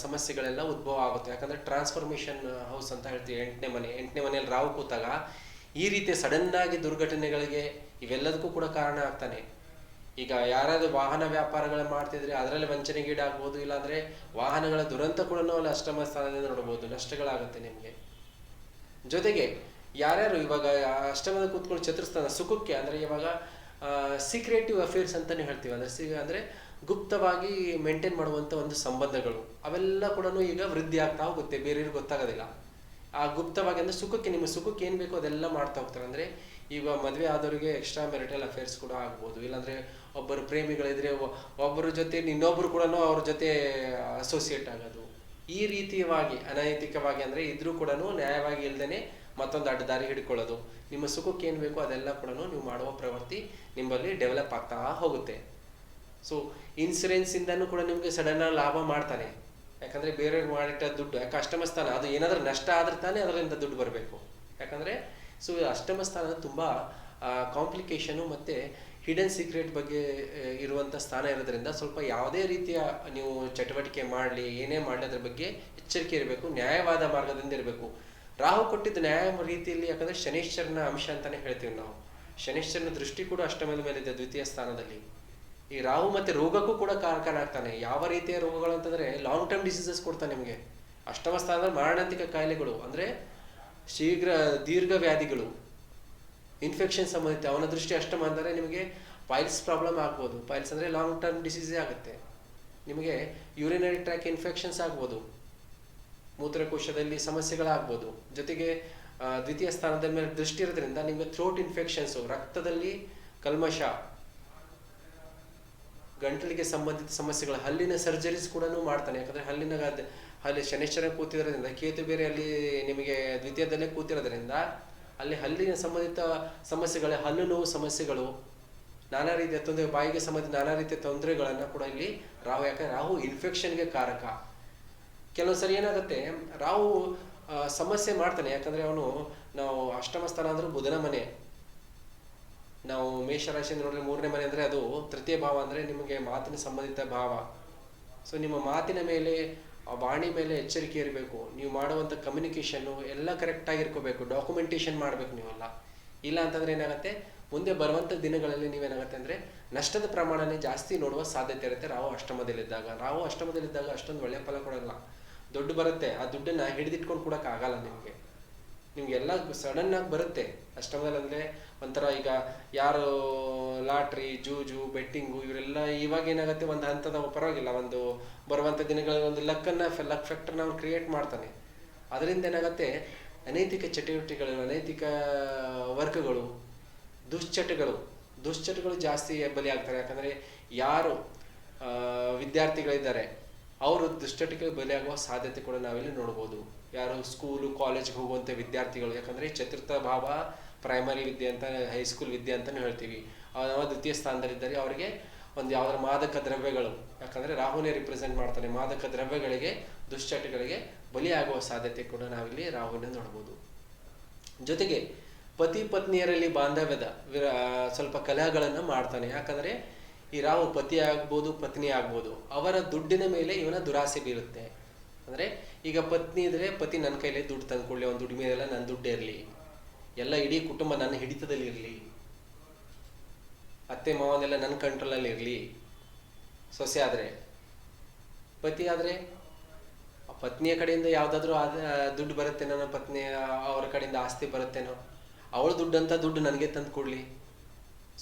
ಸಮಸ್ಯೆಗಳೆಲ್ಲ ಉದ್ಭವ ಆಗುತ್ತೆ. ಯಾಕಂದರೆ ಟ್ರಾನ್ಸ್ಫಾರ್ಮೇಷನ್ ಹೌಸ್ ಅಂತ ಹೇಳ್ತೀವಿ, ಎಂಟನೇ ಮನೆ. ಎಂಟನೇ ಮನೆಯಲ್ಲಿ ರಾವು ಕೂತಾಗ ಈ ರೀತಿಯ ಸಡನ್ನಾಗಿ ದುರ್ಘಟನೆಗಳಿಗೆ ಇವೆಲ್ಲದಕ್ಕೂ ಕೂಡ ಕಾರಣ ಆಗ್ತಾನೆ. ಈಗ ಯಾರಾದರೂ ವಾಹನ ವ್ಯಾಪಾರಗಳು ಮಾಡ್ತಿದ್ರೆ ಅದರಲ್ಲಿ ವಂಚನೆಗೀಡಾಗ್ಬೋದು, ಇಲ್ಲಾಂದರೆ ವಾಹನಗಳ ದುರಂತ ಕೂಡ ನಾವು ಅಲ್ಲಿ ಅಷ್ಟಮ ಸ್ಥಾನದಿಂದ ನೋಡ್ಬೋದು. ನಷ್ಟಗಳಾಗುತ್ತೆ ನಿಮಗೆ. ಜೊತೆಗೆ ಯಾರ್ಯಾರು ಇವಾಗ ಅಷ್ಟಮದ ಕೂತ್ಕೊಂಡು ಚತುರ್ಸ್ಥಾನ ಸುಖಕ್ಕೆ ಅಂದರೆ ಇವಾಗ ಸೀಕ್ರೆಟಿವ್ ಅಫೇರ್ಸ್ ಅಂತಲೇ ಹೇಳ್ತೀವಿ. ಅಂದರೆ ಸಿ, ಅಂದರೆ ಗುಪ್ತವಾಗಿ ಮೇಂಟೈನ್ ಮಾಡುವಂಥ ಒಂದು ಸಂಬಂಧಗಳು. ಅವೆಲ್ಲ ಕೂಡ ಈಗ ವೃದ್ಧಿ ಆಗ್ತಾ ಹೋಗುತ್ತೆ. ಬೇರೆಯವ್ರಿಗೆ ಗೊತ್ತಾಗೋದಿಲ್ಲ. ಆ ಗುಪ್ತವಾಗಿ ಅಂದರೆ ಸುಖಕ್ಕೆ ನಿಮ್ಮ ಸುಖಕ್ಕೆ ಏನು ಬೇಕೋ ಅದೆಲ್ಲ ಮಾಡ್ತಾ ಹೋಗ್ತಾರೆ. ಅಂದರೆ ಈಗ ಮದುವೆ ಆದವರಿಗೆ ಎಕ್ಸ್ಟ್ರಾ ಮೆರಿಟಲ್ ಅಫೇರ್ಸ್ ಕೂಡ ಆಗ್ಬೋದು. ಇಲ್ಲಾಂದರೆ ಒಬ್ಬರು ಪ್ರೇಮಿಗಳಿದ್ರೆ ಒಬ್ಬರ ಜೊತೆ ಇನ್ನೊಬ್ಬರು ಕೂಡ ಅವ್ರ ಜೊತೆ ಅಸೋಸಿಯೇಟ್ ಆಗೋದು. ಈ ರೀತಿಯವಾಗಿ ಅನೈತಿಕವಾಗಿ ಅಂದ್ರೆ ಇದ್ರೂ ಕೂಡ ನ್ಯಾಯವಾಗಿ ಇಲ್ದೇನೆ ಮತ್ತೊಂದು ಅಡ್ಡ ದಾರಿ ಹಿಡ್ಕೊಳ್ಳೋದು. ನಿಮ್ಮ ಸುಖಕ್ಕೆ ಏನು ಬೇಕೋ ಅದೆಲ್ಲ ಕೂಡ ನೀವು ಮಾಡುವ ಪ್ರವೃತ್ತಿ ನಿಮ್ಮಲ್ಲಿ ಡೆವಲಪ್ ಆಗ್ತಾ ಹೋಗುತ್ತೆ. ಸೊ ಇನ್ಸೂರೆನ್ಸ್ ಇಂದನೂ ಕೂಡ ನಿಮ್ಗೆ ಸಡನ್ ಲಾಭ ಮಾಡ್ತಾನೆ. ಯಾಕಂದ್ರೆ ಬೇರೆಯವ್ರಿಗೆ ಮಾಡಿಟ್ಟ ದುಡ್ಡು ಯಾಕೆ ಅಷ್ಟಮಸ್ಥಾನ ಅದು ಏನಾದ್ರೂ ನಷ್ಟ ಆದ್ರೆ ತಾನೇ ಅದರಿಂದ ದುಡ್ಡು ಬರಬೇಕು. ಯಾಕಂದ್ರೆ ಸೊ ಅಷ್ಟಮ ಸ್ಥಾನ ತುಂಬಾ ಕಾಂಪ್ಲಿಕೇಶನು ಮತ್ತೆ ಹಿಡನ್ ಸೀಕ್ರೆಟ್ ಬಗ್ಗೆ ಇರುವಂಥ ಸ್ಥಾನ ಇರೋದ್ರಿಂದ ಸ್ವಲ್ಪ ಯಾವುದೇ ರೀತಿಯ ನೀವು ಚಟುವಟಿಕೆ ಮಾಡಲಿ, ಏನೇ ಮಾಡಲಿ ಅದ್ರ ಬಗ್ಗೆ ಎಚ್ಚರಿಕೆ ಇರಬೇಕು, ನ್ಯಾಯವಾದ ಮಾರ್ಗದಿಂದ ಇರಬೇಕು. ರಾಹು ಕೊಟ್ಟಿದ್ದ ನ್ಯಾಯ ರೀತಿಯಲ್ಲಿ ಯಾಕಂದ್ರೆ ಶನೇಶ್ವರನ ಅಂಶ ಅಂತಾನೆ ಹೇಳ್ತೀವಿ ನಾವು. ಶನೇಶ್ವರನ ದೃಷ್ಟಿ ಕೂಡ ಅಷ್ಟಮದ ಮೇಲೆ ಇದೆ ದ್ವಿತೀಯ ಸ್ಥಾನದಲ್ಲಿ. ಈ ರಾಹು ಮತ್ತೆ ರೋಗಕ್ಕೂ ಕೂಡ ಕಾರಕನ ಆಗ್ತಾನೆ. ಯಾವ ರೀತಿಯ ರೋಗಗಳು ಅಂತಂದ್ರೆ ಲಾಂಗ್ ಟರ್ಮ್ ಡಿಸೀಸಸ್ ಕೊಡ್ತಾನೆ ನಿಮಗೆ. ಅಷ್ಟಮ ಸ್ಥಾನದಲ್ಲಿ ಮಾರಣಾಂತಿಕ ಕಾಯಿಲೆಗಳು ಅಂದ್ರೆ ಶೀಘ್ರ ದೀರ್ಘ ವ್ಯಾಧಿಗಳು ಇನ್ಫೆಕ್ಷನ್ ಸಂಬಂಧಿತ, ಅವನ ದೃಷ್ಟಿ ಅಷ್ಟಮ ಅಂದರೆ ನಿಮಗೆ ಪೈಲ್ಸ್ ಪ್ರಾಬ್ಲಮ್ ಆಗ್ಬೋದು. ಪೈಲ್ಸ್ ಅಂದರೆ ಲಾಂಗ್ ಟರ್ಮ್ ಡಿಸೀಸೇ ಆಗುತ್ತೆ. ನಿಮಗೆ ಯೂರಿನರಿ ಟ್ರ್ಯಾಕ್ ಇನ್ಫೆಕ್ಷನ್ಸ್ ಆಗ್ಬೋದು. ಮೂತ್ರಕೋಶದಲ್ಲಿ ಸಮಸ್ಯೆಗಳಾಗ್ಬೋದು. ಜೊತೆಗೆ ದ್ವಿತೀಯ ಸ್ಥಾನದ ಮೇಲೆ ದೃಷ್ಟಿ ಇರೋದ್ರಿಂದ ನಿಮಗೆ ಥ್ರೋಟ್ ಇನ್ಫೆಕ್ಷನ್ಸು ರಕ್ತದಲ್ಲಿ ಕಲ್ಮಶ, ಗಂಟಲಿಗೆ ಸಂಬಂಧಿತ ಸಮಸ್ಯೆಗಳು, ಹಲ್ಲಿನ ಸರ್ಜರೀಸ್ ಕೂಡ ಮಾಡ್ತಾನೆ. ಯಾಕಂದರೆ ಹಲ್ಲಿನ ಅಲ್ಲಿ ಶನೇಶ್ವರ ಕೂತಿರೋದ್ರಿಂದ, ಕೇತು ಬೇರೆ ಅಲ್ಲಿ ನಿಮಗೆ ದ್ವಿತೀಯದಲ್ಲೇ ಕೂತಿರೋದ್ರಿಂದ ಅಲ್ಲಿ ಹಲ್ಲಿನ ಸಂಬಂಧಿತ ಸಮಸ್ಯೆಗಳೇ, ಹಲ್ಲು ನೋವು ಸಮಸ್ಯೆಗಳು, ನಾನಾ ರೀತಿಯ ತೊಂದರೆ, ಬಾಯಿಗೆ ಸಂಬಂಧಿತ ನಾನಾ ರೀತಿಯ ತೊಂದರೆಗಳನ್ನ ಕೂಡ ಇಲ್ಲಿ ರಾಹು ಯಾಕಂದ್ರೆ ರಾಹು ಇನ್ಫೆಕ್ಷನ್ಗೆ ಕಾರಕ. ಕೆಲವೊಂದು ಸರಿ ಏನಾಗುತ್ತೆ, ರಾಹು ಸಮಸ್ಯೆ ಮಾಡ್ತಾನೆ, ಯಾಕಂದ್ರೆ ಅವನು, ನಾವು ಅಷ್ಟಮ ಸ್ಥಾನ ಅಂದ್ರೆ ಬುಧನ ಮನೆ. ನಾವು ಮೇಷರಾಶಿ ನೋಡಿದ್ರೆ ಮೂರನೇ ಮನೆ ಅಂದ್ರೆ ಅದು ತೃತೀಯ ಭಾವ ಅಂದ್ರೆ ನಿಮಗೆ ಮಾತಿನ ಸಂಬಂಧಿತ ಭಾವ. ಸೊ ನಿಮ್ಮ ಮಾತಿನ ಮೇಲೆ ಆ ವಾಣಿ ಮೇಲೆ ಎಚ್ಚರಿಕೆ ಇರಬೇಕು. ನೀವು ಮಾಡುವಂಥ ಕಮ್ಯುನಿಕೇಷನ್ನು ಎಲ್ಲ ಕರೆಕ್ಟ್ ಡಾಕ್ಯುಮೆಂಟೇಷನ್ ಮಾಡಬೇಕು ನೀವೆಲ್ಲ. ಇಲ್ಲ ಅಂತಂದ್ರೆ ಏನಾಗುತ್ತೆ? ಮುಂದೆ ಬರುವಂಥ ದಿನಗಳಲ್ಲಿ ನೀವೇನಾಗುತ್ತೆ ಅಂದರೆ ನಷ್ಟದ ಪ್ರಮಾಣನೇ ಜಾಸ್ತಿ ನೋಡುವ ಸಾಧ್ಯತೆ ಇರುತ್ತೆ. ರಾವು ಅಷ್ಟಮದಲ್ಲಿದ್ದಾಗ. ರಾವು ಅಷ್ಟಮದಲ್ಲಿದ್ದಾಗ ಅಷ್ಟೊಂದು ಒಳ್ಳೆಯ ಫಲ ಕೊಡಲ್ಲ. ದುಡ್ಡು ಬರುತ್ತೆ. ಆ ದುಡ್ಡನ್ನು ಹಿಡಿದಿಟ್ಕೊಂಡು ಕೊಡೋಕ್ಕಾಗಲ್ಲ ನಿಮಗೆ. ನಿಮ್ಗೆಲ್ಲ ಆಗಿ ಬರುತ್ತೆ. ಅಷ್ಟಮದಲ್ಲಿ ಅಂದರೆ ಒಂಥರ ಈಗ ಯಾರು ಲಾಟ್ರಿ, ಜೂಜು, ಬೆಟ್ಟಿಂಗು ಇವರೆಲ್ಲ ಇವಾಗ ಏನಾಗುತ್ತೆ ಒಂದು ಹಂತದ ಪರವಾಗಿಲ್ಲ. ಒಂದು ಬರುವಂಥ ದಿನಗಳಲ್ಲಿ ಒಂದು ಲಕ್ಕನ್ನು ಲಕ್ ಫ್ಯಾಕ್ಟರ್ನ ಅವ್ನು ಕ್ರಿಯೇಟ್ ಮಾಡ್ತಾನೆ. ಅದರಿಂದ ಏನಾಗುತ್ತೆ, ಅನೈತಿಕ ಚಟುವಟಿಕೆಗಳು, ಅನೈತಿಕ ವರ್ಗಗಳು, ದುಶ್ಚಟಗಳು ದುಶ್ಚಟಗಳು ಜಾಸ್ತಿ ಬಲಿ ಆಗ್ತಾರೆ. ಯಾಕಂದ್ರೆ ಯಾರು ವಿದ್ಯಾರ್ಥಿಗಳಿದ್ದಾರೆ ಅವರು ದುಶ್ಚಟಕ್ಕೆ ಬಲಿಯಾಗುವ ಸಾಧ್ಯತೆ ಕೂಡ ನಾವಿಲ್ಲಿ ನೋಡ್ಬೋದು. ಯಾರು ಸ್ಕೂಲು ಕಾಲೇಜ್ಗೆ ಹೋಗುವಂಥ ವಿದ್ಯಾರ್ಥಿಗಳು, ಯಾಕಂದರೆ ಚತುರ್ಥ ಭಾವ ಪ್ರೈಮರಿ ವಿದ್ಯೆ ಅಂತ ಹೈಸ್ಕೂಲ್ ವಿದ್ಯೆ ಅಂತಲೂ ಹೇಳ್ತೀವಿ. ಅವ ದ್ವಿತೀಯ ಸ್ಥಾನದಲ್ಲಿದ್ದರೆ, ಅವರಿಗೆ ಒಂದು ಯಾವುದಾದ್ರು ಮಾದಕ ದ್ರವ್ಯಗಳು, ಯಾಕಂದರೆ ರಾಹುನೇ ರಿಪ್ರೆಸೆಂಟ್ ಮಾಡ್ತಾನೆ. ಮಾದಕ ದ್ರವ್ಯಗಳಿಗೆ ದುಶ್ಚಟಗಳಿಗೆ ಬಲಿಯಾಗುವ ಸಾಧ್ಯತೆ ಕೂಡ ನಾವಿಲ್ಲಿ ರಾಹುನ ನೋಡ್ಬೋದು. ಜೊತೆಗೆ ಪತಿ ಪತ್ನಿಯರಲ್ಲಿ ಬಾಂಧವ್ಯದ ಸ್ವಲ್ಪ ಕಲಹಗಳನ್ನು ಮಾಡ್ತಾನೆ. ಯಾಕಂದ್ರೆ ಈ ರಾಮ ಪತಿ ಆಗ್ಬೋದು, ಪತ್ನಿ ಆಗ್ಬೋದು, ಅವರ ದುಡ್ಡಿನ ಮೇಲೆ ಇವನ ದುರಾಸೆ ಬೀರುತ್ತೆ. ಅಂದರೆ ಈಗ ಪತ್ನಿ ಇದ್ರೆ ಪತಿ ನನ್ನ ಕೈಲಿ ದುಡ್ಡು ತಂದ್ಕೊಳ್ಳಿ ಅವ್ನ ದುಡ್ಡು ಮೇಲೆಲ್ಲ ನನ್ನ ದುಡ್ಡು ಇರಲಿ. ಎಲ್ಲ ಇಡೀ ಕುಟುಂಬ ನನ್ನ ಹಿಡಿತದಲ್ಲಿ ಇರಲಿ. ಅತ್ತೆ ಮಾವನೆಲ್ಲ ನನ್ನ ಕಂಟ್ರೋಲಲ್ಲಿ ಇರಲಿ. ಸೊಸೆ ಆದರೆ, ಪತಿ ಆದರೆ ಪತ್ನಿಯ ಕಡೆಯಿಂದ ಯಾವುದಾದ್ರೂ ದುಡ್ಡು ಬರುತ್ತೆ ನನ್ನ ಪತ್ನಿ ಅವರ ಕಡೆಯಿಂದ ಆಸ್ತಿ ಬರುತ್ತೇನೋ, ಅವಳ ದುಡ್ಡಂತ ದುಡ್ಡು ನನಗೆ ತಂದು ಕೊಡಲಿ